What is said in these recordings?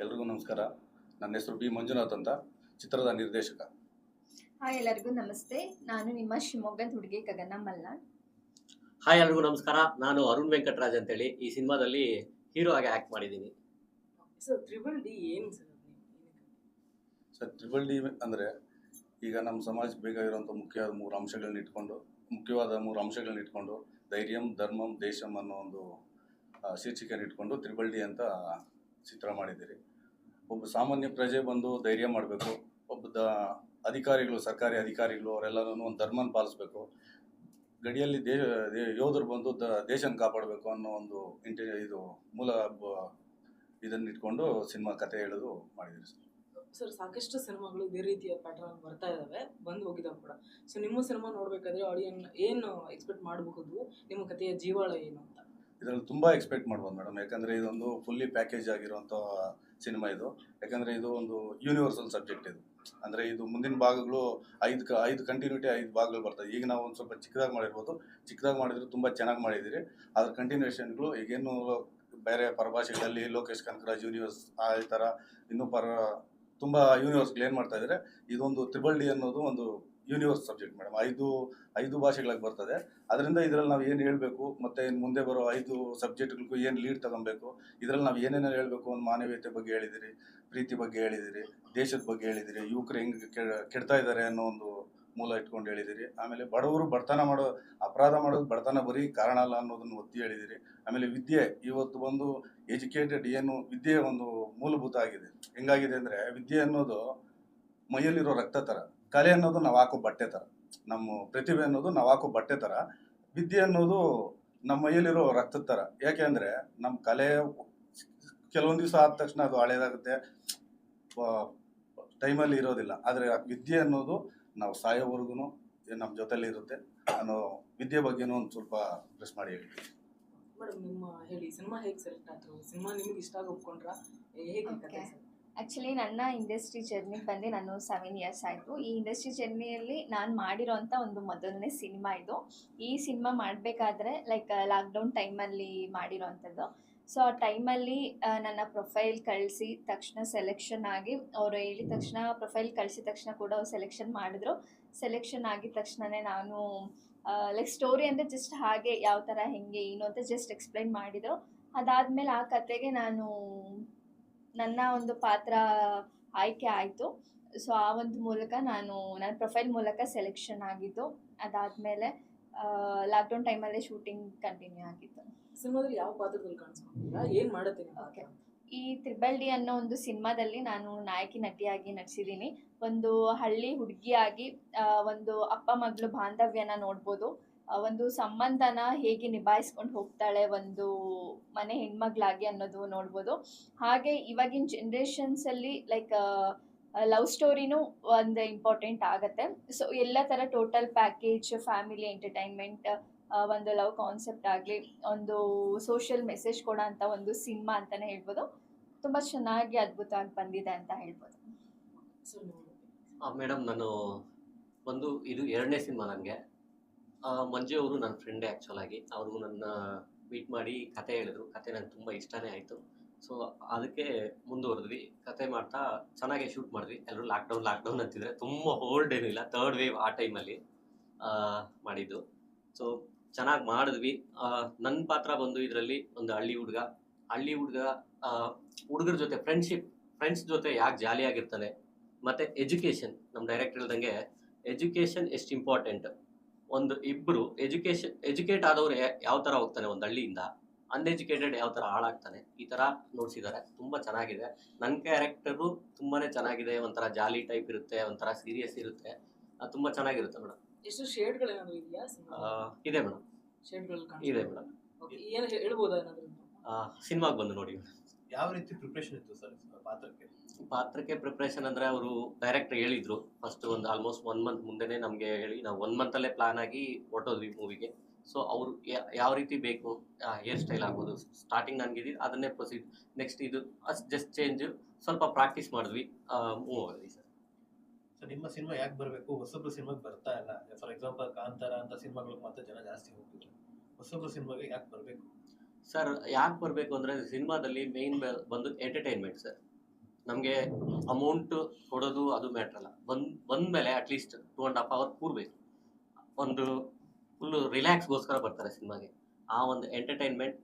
ಎಲ್ರಿಗೂ ನಮಸ್ಕಾರ. ನನ್ನ ಹೆಸರು ಬಿ ಮಂಜುನಾಥ್ ಅಂತ ಚಿತ್ರದ ನಿರ್ದೇಶಕ. ಹಾಯ್ ಎಲ್ಲರಿಗೂ ನಮಸ್ತೆ. ನಾನು ನಿಮ್ಮ ಶಿವಮೊಗ್ಗದ ಹುಡುಗಿ ಗಗನ ಮಲ್ನಾಡ್ ಹಾಯ್ ಎಲ್ರಿಗೂ ನಮಸ್ಕಾರ. ನಾನು ಅರುಣ್ ವೆಂಕಟರಾಜ್ ಅಂತೇಳಿ ಈ ಸಿನಿಮಾದಲ್ಲಿ ಹೀರೋ ಆಗಿ ಆಕ್ಟ್ ಮಾಡಿದ್ದೀನಿ. ಸರ್ ತ್ರಿಬಲ್ ಡಿ ಏನು ಸರ್ ಸರ್ ಟ್ರಿಬಲ್ ಡಿ ಅಂದರೆ ಈಗ ನಮ್ಮ ಸಮಾಜಕ್ಕೆ ಬೇಕಾಗಿರುವಂಥ ಮುಖ್ಯವಾದ ಮೂರು ಅಂಶಗಳನ್ನ ಇಟ್ಕೊಂಡು ಮುಖ್ಯವಾದ ಮೂರು ಅಂಶಗಳನ್ನ ಇಟ್ಕೊಂಡು ಧೈರ್ಯಂ ಧರ್ಮಂ ದೇಶಂ ಅನ್ನೋ ಒಂದು ಆ, ಶೀರ್ಷಿಕೆಯನ್ನು ಇಟ್ಕೊಂಡು ತ್ರಿಬಲ್ ಡಿ ಅಂತ ಚಿತ್ರ ಮಾಡಿದ್ದೀರಿ. ಒಬ್ಬ ಸಾಮಾನ್ಯ ಪ್ರಜೆ ಬಂದು ಧೈರ್ಯ ಮಾಡಬೇಕು ಒಬ್ಬ ದ ಅಧಿಕಾರಿಗಳು, ಸರ್ಕಾರಿ ಅಧಿಕಾರಿಗಳು ಅವರೆಲ್ಲರೂ ಒಂದು ಧರ್ಮನ ಪಾಲಿಸ್ಬೇಕು. ಗಡಿಯಲ್ಲಿ ದೇಶ ಯೋಧರು ಬಂದು ದ, ದೇಶನ ಕಾಪಾಡಬೇಕು ಅನ್ನೋ ಒಂದು ಇಂಟಿ, ಇದು ಮೂಲ ಇದನ್ನ ಇಟ್ಕೊಂಡು ಸಿನಿಮಾ ಕತೆ ಹೇಳೋದು ಮಾಡಿದ್ದೀರಿ ಸರ್. ಸರ್, ಸಾಕಷ್ಟು ಸಿನಿಮಾಗಳು ಇದೇ ರೀತಿಯ ಪ್ಯಾಟರ್ನ್ ಬರ್ತಾ ಇದ್ದಾವೆ ಬಂದು ಹೋಗಿದ್ದಾವೆ ಕೂಡ. ಸೊ ನಿಮ್ಮ ಸಿನಿಮಾ ನೋಡಬೇಕಾದ್ರೆ ಆಡಿಯನ್ ಏನು ಎಕ್ಸ್ಪೆಕ್ಟ್ ಮಾಡಬಹುದು, ನಿಮ್ಮ ಕಥೆಯ ಜೀವಾಳ ಏನು ಅಂತ? ಇದರಲ್ಲಿ ತುಂಬ ಎಕ್ಸ್ಪೆಕ್ಟ್ ಮಾಡ್ಬೋದು ಮೇಡಮ್ ಯಾಕಂದರೆ ಇದೊಂದು ಫುಲ್ಲಿ ಪ್ಯಾಕೇಜ್ ಆಗಿರುವಂಥ ಸಿನಿಮಾ ಇದು. ಯಾಕಂದರೆ ಇದು ಒಂದು ಯೂನಿವರ್ಸಲ್ ಸಬ್ಜೆಕ್ಟ್ ಇದು. ಅಂದರೆ ಇದು ಮುಂದಿನ ಭಾಗಗಳು ಐದು ಕ, ಐದು ಕಂಟಿನ್ಯೂಟಿ ಐದು ಭಾಗಗಳು ಬರ್ತವೆ ಈಗ ನಾವು ಒಂದು ಸ್ವಲ್ಪ ಚಿಕ್ಕದಾಗಿ ಮಾಡಿರ್ಬೋದು. ಚಿಕ್ಕದಾಗಿ ಮಾಡಿದರೆ ತುಂಬ ಚೆನ್ನಾಗಿ ಮಾಡಿದ್ದೀರಿ. ಅದ್ರ ಕಂಟಿನ್ಯೂಷನ್ಗಳು ಈಗೇನು ಬೇರೆ ಪರಭಾಷೆಗಳಲ್ಲಿ ಲೋಕೇಶ್ ಕನಕರಾಜ್ ಯೂನಿವರ್ಸ್ ಆ ಥರ ಇನ್ನೂ ಪರ, ತುಂಬ ಯೂನಿವರ್ಸ್ಗಳು ಏನು ಮಾಡ್ತಾ ಇದ್ದಾರೆ ಇದೊಂದು ತ್ರಿಬಲ್ ಡಿ ಅನ್ನೋದು ಒಂದು ಯೂನಿವರ್ಸ್ ಸಬ್ಜೆಕ್ಟ್ ಮೇಡಮ್ ಐದು ಐದು ಭಾಷೆಗಳಾಗಿ ಬರ್ತದೆ. ಅದರಿಂದ ಇದರಲ್ಲಿ ನಾವು ಏನು ಹೇಳಬೇಕು, ಮತ್ತು ಇನ್ನು ಮುಂದೆ ಬರೋ ಐದು ಸಬ್ಜೆಕ್ಟ್ಗಳಿಗೂ ಏನು ಲೀಡ್ ತಗೊಬೇಕು, ಇದರಲ್ಲಿ ನಾವು ಏನೇನು ಹೇಳಬೇಕು ಒಂದು ಮಾನವೀಯತೆ ಬಗ್ಗೆ ಹೇಳಿದಿರಿ, ಪ್ರೀತಿ ಬಗ್ಗೆ ಹೇಳಿದಿರಿ, ದೇಶದ ಬಗ್ಗೆ ಹೇಳಿದಿರಿ, ಯುವಕರು ಹೆಂಗೆ ಕೆಡ್ತಾ ಇದ್ದಾರೆ ಅನ್ನೋ ಒಂದು ಮೂಲ ಇಟ್ಕೊಂಡು ಹೇಳಿದಿರಿ. ಆಮೇಲೆ ಬಡವರು ಬಡತನ ಮಾಡೋ, ಅಪರಾಧ ಮಾಡೋದು ಬಡತನ ಬರೀ ಕಾರಣ ಅಲ್ಲ ಅನ್ನೋದನ್ನು ಒತ್ತಿ ಹೇಳಿದಿರಿ. ಆಮೇಲೆ ವಿದ್ಯೆ, ಇವತ್ತು ಒಂದು ಎಜುಕೇಟೆಡ್ ಏನು ವಿದ್ಯೆ ಒಂದು ಮೂಲಭೂತ ಆಗಿದೆ. ಹೆಂಗಾಗಿದೆ ಅಂದರೆ ವಿದ್ಯೆ ಅನ್ನೋದು ಮೈಯಲ್ಲಿರೋ ರಕ್ತ ಥರ ಕಲೆ ಅನ್ನೋದು ನಾವು ಹಾಕೋ ಬಟ್ಟೆ ಥರ ನಮ್ಮ ಪ್ರತಿಭೆ ಅನ್ನೋದು ನಾವು ಹಾಕೋ ಬಟ್ಟೆ ಥರ ವಿದ್ಯೆ ಅನ್ನೋದು ನಮ್ಮ ಮೈಯಲ್ಲಿರೋ ರಕ್ತದ ಥರ ಯಾಕೆ ಅಂದರೆ ನಮ್ಮ ಕಲೆ ಕೆಲವೊಂದು ದಿವಸ ಆದ ತಕ್ಷಣ ಅದು ಹಳೇದಾಗುತ್ತೆ. ಟೈಮಲ್ಲಿ ಇರೋದಿಲ್ಲ. ಆದರೆ ವಿದ್ಯೆ ಅನ್ನೋದು ನಾವು ಸಾಯೋವರೆಗೂ ನಮ್ಮ ಜೊತೆಲಿ ಇರುತ್ತೆ. ಅನ್ನೋ ವಿದ್ಯೆ ಬಗ್ಗೆನೂ ಒಂದು ಸ್ವಲ್ಪ ಪ್ರೆಸ್ ಮಾಡಿ ಹೇಳಿ ಮೇಡಮ್ ನಿಮ್ಮ ಹೇಳಿ ಸಿನಿಮಾ ಹೇಗೆ ಸೆಲೆಕ್ಟ್ ಆಯ್ತು? ಸಿನಿಮಾ ನಿಮ್ಗೆ ಇಷ್ಟ ಆಗಿ ಒಪ್ಕೊಂಡ್ರಾ? ಹೇಗೆ ಆ್ಯಕ್ಚುಲಿ ನನ್ನ ಇಂಡಸ್ಟ್ರಿ ಜರ್ನಿ ಬಂದು ನಾನು ಸೆವೆನ್ ಇಯರ್ಸ್ ಆಯಿತು. ಈ ಇಂಡಸ್ಟ್ರಿ ಜರ್ನಿಯಲ್ಲಿ ನಾನು ಮಾಡಿರೋಂಥ ಒಂದು ಮೊದಲನೇ ಸಿನಿಮಾ ಇದು. ಈ ಸಿನಿಮಾ ಮಾಡಬೇಕಾದ್ರೆ ಲೈಕ್ ಲಾಕ್ಡೌನ್ ಟೈಮಲ್ಲಿ ಮಾಡಿರೋವಂಥದ್ದು ಸೊ ಆ ಟೈಮಲ್ಲಿ ನನ್ನ ಪ್ರೊಫೈಲ್ ಕಳಿಸಿ ತಕ್ಷಣ ಸೆಲೆಕ್ಷನ್ ಆಗಿ, ಅವರು ಹೇಳಿದ ತಕ್ಷಣ ಪ್ರೊಫೈಲ್ ಕಳಿಸಿದ ತಕ್ಷಣ ಕೂಡ ಅವ್ರು ಸೆಲೆಕ್ಷನ್ ಮಾಡಿದ್ರು. ಸೆಲೆಕ್ಷನ್ ಆಗಿದ ತಕ್ಷಣವೇ ನಾನು ಲೈಕ್ ಸ್ಟೋರಿ ಅಂದರೆ ಜಸ್ಟ್ ಹಾಗೆ ಯಾವ ಥರ ಹೆಂಗೆ, ಏನು ಅಂತ ಜಸ್ಟ್ ಎಕ್ಸ್ಪ್ಲೈನ್ ಮಾಡಿದರು. ಅದಾದಮೇಲೆ ಆ ಕತೆಗೆ ನಾನು ನನ್ನ ಒಂದು ಪಾತ್ರ ಆಯ್ಕೆ ಆಯಿತು. ಸೊ ಆ ಒಂದು ಮೂಲಕ ನಾನು ನನ್ನ ಪ್ರೊಫೈಲ್ ಮೂಲಕ ಸೆಲೆಕ್ಷನ್ ಆಗಿದ್ದು ಅದಾದಮೇಲೆ ಲಾಕ್ಡೌನ್ ಟೈಮಲ್ಲೇ ಶೂಟಿಂಗ್ ಕಂಟಿನ್ಯೂ ಆಗಿತ್ತು. ಸಿನಿಮಾದಲ್ಲಿ ಯಾವ ಪಾತ್ರದಲ್ಲಿ ಕಾಣಿಸ್ಕೊಂಡಿದ್ದೀರಾ? ಏನು ಮಾಡುತ್ತೆ ಓಕೆ ಈ ತ್ರಿಬಲ್ ಡಿ ಅನ್ನೋ ಒಂದು ಸಿನಿಮಾದಲ್ಲಿ ನಾನು ನಾಯಕಿ ನಟಿಯಾಗಿ ನಟಿಸಿದ್ದೀನಿ. ಒಂದು ಹಳ್ಳಿ ಹುಡುಗಿಯಾಗಿ ಒಂದು ಅಪ್ಪ ಮಗಳು ಬಾಂಧವ್ಯನ ನೋಡ್ಬೋದು. ಒಂದು ಸಂಬಂಧನ ಹೇಗೆ ನಿಭಾಯಿಸ್ಕೊಂಡು ಹೋಗ್ತಾಳೆ ಒಂದು ಮನೆ ಹೆಣ್ಮಗ್ಳಾಗಿ ಅನ್ನೋದು ನೋಡ್ಬೋದು. ಹಾಗೆ ಇವಾಗಿನ ಜನ್ರೇಷನ್ಸಲ್ಲಿ ಲೈಕ್ ಲವ್ ಸ್ಟೋರಿನೂ ಒಂದು ಇಂಪಾರ್ಟೆಂಟ್ ಆಗುತ್ತೆ. ಸೊ ಎಲ್ಲ ಥರ ಟೋಟಲ್ ಪ್ಯಾಕೇಜ್ ಫ್ಯಾಮಿಲಿ ಎಂಟರ್ಟೈನ್ಮೆಂಟ್ ಒಂದು ಲವ್ ಕಾನ್ಸೆಪ್ಟ್ ಆಗಲಿ, ಒಂದು ಸೋಷಿಯಲ್ ಮೆಸೇಜ್ ಕೊಡೋ ಅಂತ ಒಂದು ಸಿನಿಮಾ ಅಂತಲೇ ಹೇಳ್ಬೋದು. ತುಂಬ ಚೆನ್ನಾಗಿ ಅದ್ಭುತವಾಗಿ ಬಂದಿದೆ ಅಂತ ಹೇಳ್ಬೋದು. ಮೇಡಮ್ ನಾನು ಒಂದು, ಇದು ಎರಡನೇ ಸಿನಿಮಾ ನನಗೆ. ಮಂಜು ಅವರು ನನ್ನ ಫ್ರೆಂಡೇ ಆ್ಯಕ್ಚುಲ್ ಆಗಿ. ಅವ್ರಿಗೂ ನನ್ನ ಮೀಟ್ ಮಾಡಿ ಕತೆ ಹೇಳಿದ್ರು. ಕತೆ ನಂಗೆ ತುಂಬ ಇಷ್ಟನೇ ಆಯಿತು. ಸೊ ಅದಕ್ಕೆ ಮುಂದುವರೆದ್ವಿ. ಕತೆ ಮಾಡ್ತಾ ಚೆನ್ನಾಗೆ ಶೂಟ್ ಮಾಡಿದ್ವಿ. ಎಲ್ಲರೂ ಲಾಕ್ಡೌನ್ ಲಾಕ್ಡೌನ್ ಅಂತಿದ್ರೆ ತುಂಬ ಹೋಲ್ಡ್ ಏನಿಲ್ಲ ಇಲ್ಲ. ತರ್ಡ್ ವೇವ್ ಆ ಟೈಮಲ್ಲಿ ಮಾಡಿದ್ದು. ಸೊ ಚೆನ್ನಾಗಿ ಮಾಡಿದ್ವಿ. ನನ್ನ ಪಾತ್ರ ಬಂದು ಇದರಲ್ಲಿ ಒಂದು ಹಳ್ಳಿ ಹುಡುಗ. ಹಳ್ಳಿ ಹುಡುಗ ಹುಡುಗರ ಜೊತೆ ಫ್ರೆಂಡ್ಶಿಪ್ ಫ್ರೆಂಡ್ಸ್ ಜೊತೆ ಯಾಕೆ ಜಾಲಿಯಾಗಿರ್ತಾನೆ? ಮತ್ತು ಎಜುಕೇಷನ್ ನಮ್ಮ ಡೈರೆಕ್ಟರ್ ಹೇಳ್ದಂಗೆ ಎಜುಕೇಷನ್ ಎಷ್ಟು ಇಂಪಾರ್ಟೆಂಟ್ ಒಂದು ಇಬ್ಬರು ಎಜುಕೇಶನ್ ಎಜುಕೇಟ್ ಆದವರು ಯಾವ ಥರ ಹೋಗ್ತಾನೆ ಒಂದು ಹಳ್ಳಿಯಿಂದ ಅನ್ಎಜುಕೇಟೆಡ್ ಯಾವ ಥರ ಹಾಳಾಗ್ತಾನೆ ಈ ಥರ ನೋಡ್ಸಿದ್ದಾರೆ. ತುಂಬ ಚೆನ್ನಾಗಿದೆ. ನನ್ನ ಕ್ಯಾರೆಕ್ಟರು ತುಂಬಾ ಚೆನ್ನಾಗಿದೆ ಒಂಥರ ಜಾಲಿ ಟೈಪ್ ಇರುತ್ತೆ ಒಂಥರ ಸೀರಿಯಸ್ ಇರುತ್ತೆ. ತುಂಬ ಚೆನ್ನಾಗಿರುತ್ತೆ ಮೇಡಮ್ ಎಷ್ಟು ಶೇಡ್ಗಳೇನಾದ್ರು ಇದೆಯಾ ಇದೆ ಮೇಡಮ್ ಶೇಡ್ಗಳು ಇದೆ ಮೇಡಮ್ ಏನು ಹೇಳ್ಬೋದಾ ಏನಾದರೂ? ಸಿನಿಮಾಗೆ ಬಂದು ನೋಡಿ ಯಾವ ರೀತಿ ಪ್ರಿಪ್ರೇಷನ್ ಇತ್ತು ಸರ್ ಪಾತ್ರಕ್ಕೆ? ಪಾತ್ರಕ್ಕೆ ಪ್ರಿಪ್ರೇಷನ್ ಅಂದರೆ ಅವರು ಡೈರೆಕ್ಟ್ ಹೇಳಿದ್ರು. ಫಸ್ಟ್ ಒಂದು ಆಲ್ಮೋಸ್ಟ್ ಒನ್ ಮಂತ್ ಮುಂದೆನೇ ನಮಗೆ ಹೇಳಿ ನಾವು ಒನ್ ಮಂತಲ್ಲೇ ಪ್ಲಾನ್ ಆಗಿ ಹೊರಟೋದ್ವಿ ಮೂವಿಗೆ ಸೊ ಅವರು ಯಾವ ರೀತಿ ಬೇಕು ಹೇರ್ ಸ್ಟೈಲ್ ಆಗ್ಬೋದು ಸ್ಟಾರ್ಟಿಂಗ್ ನನಗೆ ಅದನ್ನೇ ಪ್ರೊಸೀಡ್ ನೆಕ್ಸ್ಟ್ ಇದು ಅಷ್ಟು ಜಸ್ಟ್ ಚೇಂಜ್ ಸ್ವಲ್ಪ ಪ್ರಾಕ್ಟೀಸ್ ಮಾಡಿದ್ವಿ ಮೂವ್ ಹೋದ್ವಿ ಸರ್ ಸೊ ನಿಮ್ಮ ಸಿನಿಮಾ ಯಾಕೆ ಬರಬೇಕು? ಹೊಸಬ್ರು ಸಿನಿಮಾಗೆ ಬರ್ತಾ ಇಲ್ಲ. ಫಾರ್ ಎಕ್ಸಾಂಪಲ್ ಕಾಂತಾರ ಅಂತ ಸಿನಿಮಾಗಳಿಗೆ ಮತ್ತೆ ಜನ ಜಾಸ್ತಿ ಹೋಗ್ತಿದ್ರು. ಹೊಸಬ್ರು ಸಿನಿಮಾಗೆ ಯಾಕೆ ಬರಬೇಕು? ಸರ್, ಯಾಕೆ ಬರಬೇಕು ಅಂದರೆ ಸಿನಿಮಾದಲ್ಲಿ ಮೇಯ್ನ್ ಬಂದು ಎಂಟರ್ಟೈನ್ಮೆಂಟ್ ಸರ್. ನಮಗೆ ಅಮೌಂಟ್ ಕೊಡೋದು ಅದು ಮ್ಯಾಟ್ರ್ ಅಲ್ಲ. ಬಂದ್ ಮೇಲೆ at least two and half hour ಕೂರ್ಬೇಕು. ಒಂದು ಫುಲ್ಲು ರಿಲ್ಯಾಕ್ಸ್ಗೋಸ್ಕರ ಬರ್ತಾರೆ ಸಿನಿಮಾಗೆ. ಆ ಒಂದು ಎಂಟರ್ಟೈನ್ಮೆಂಟ್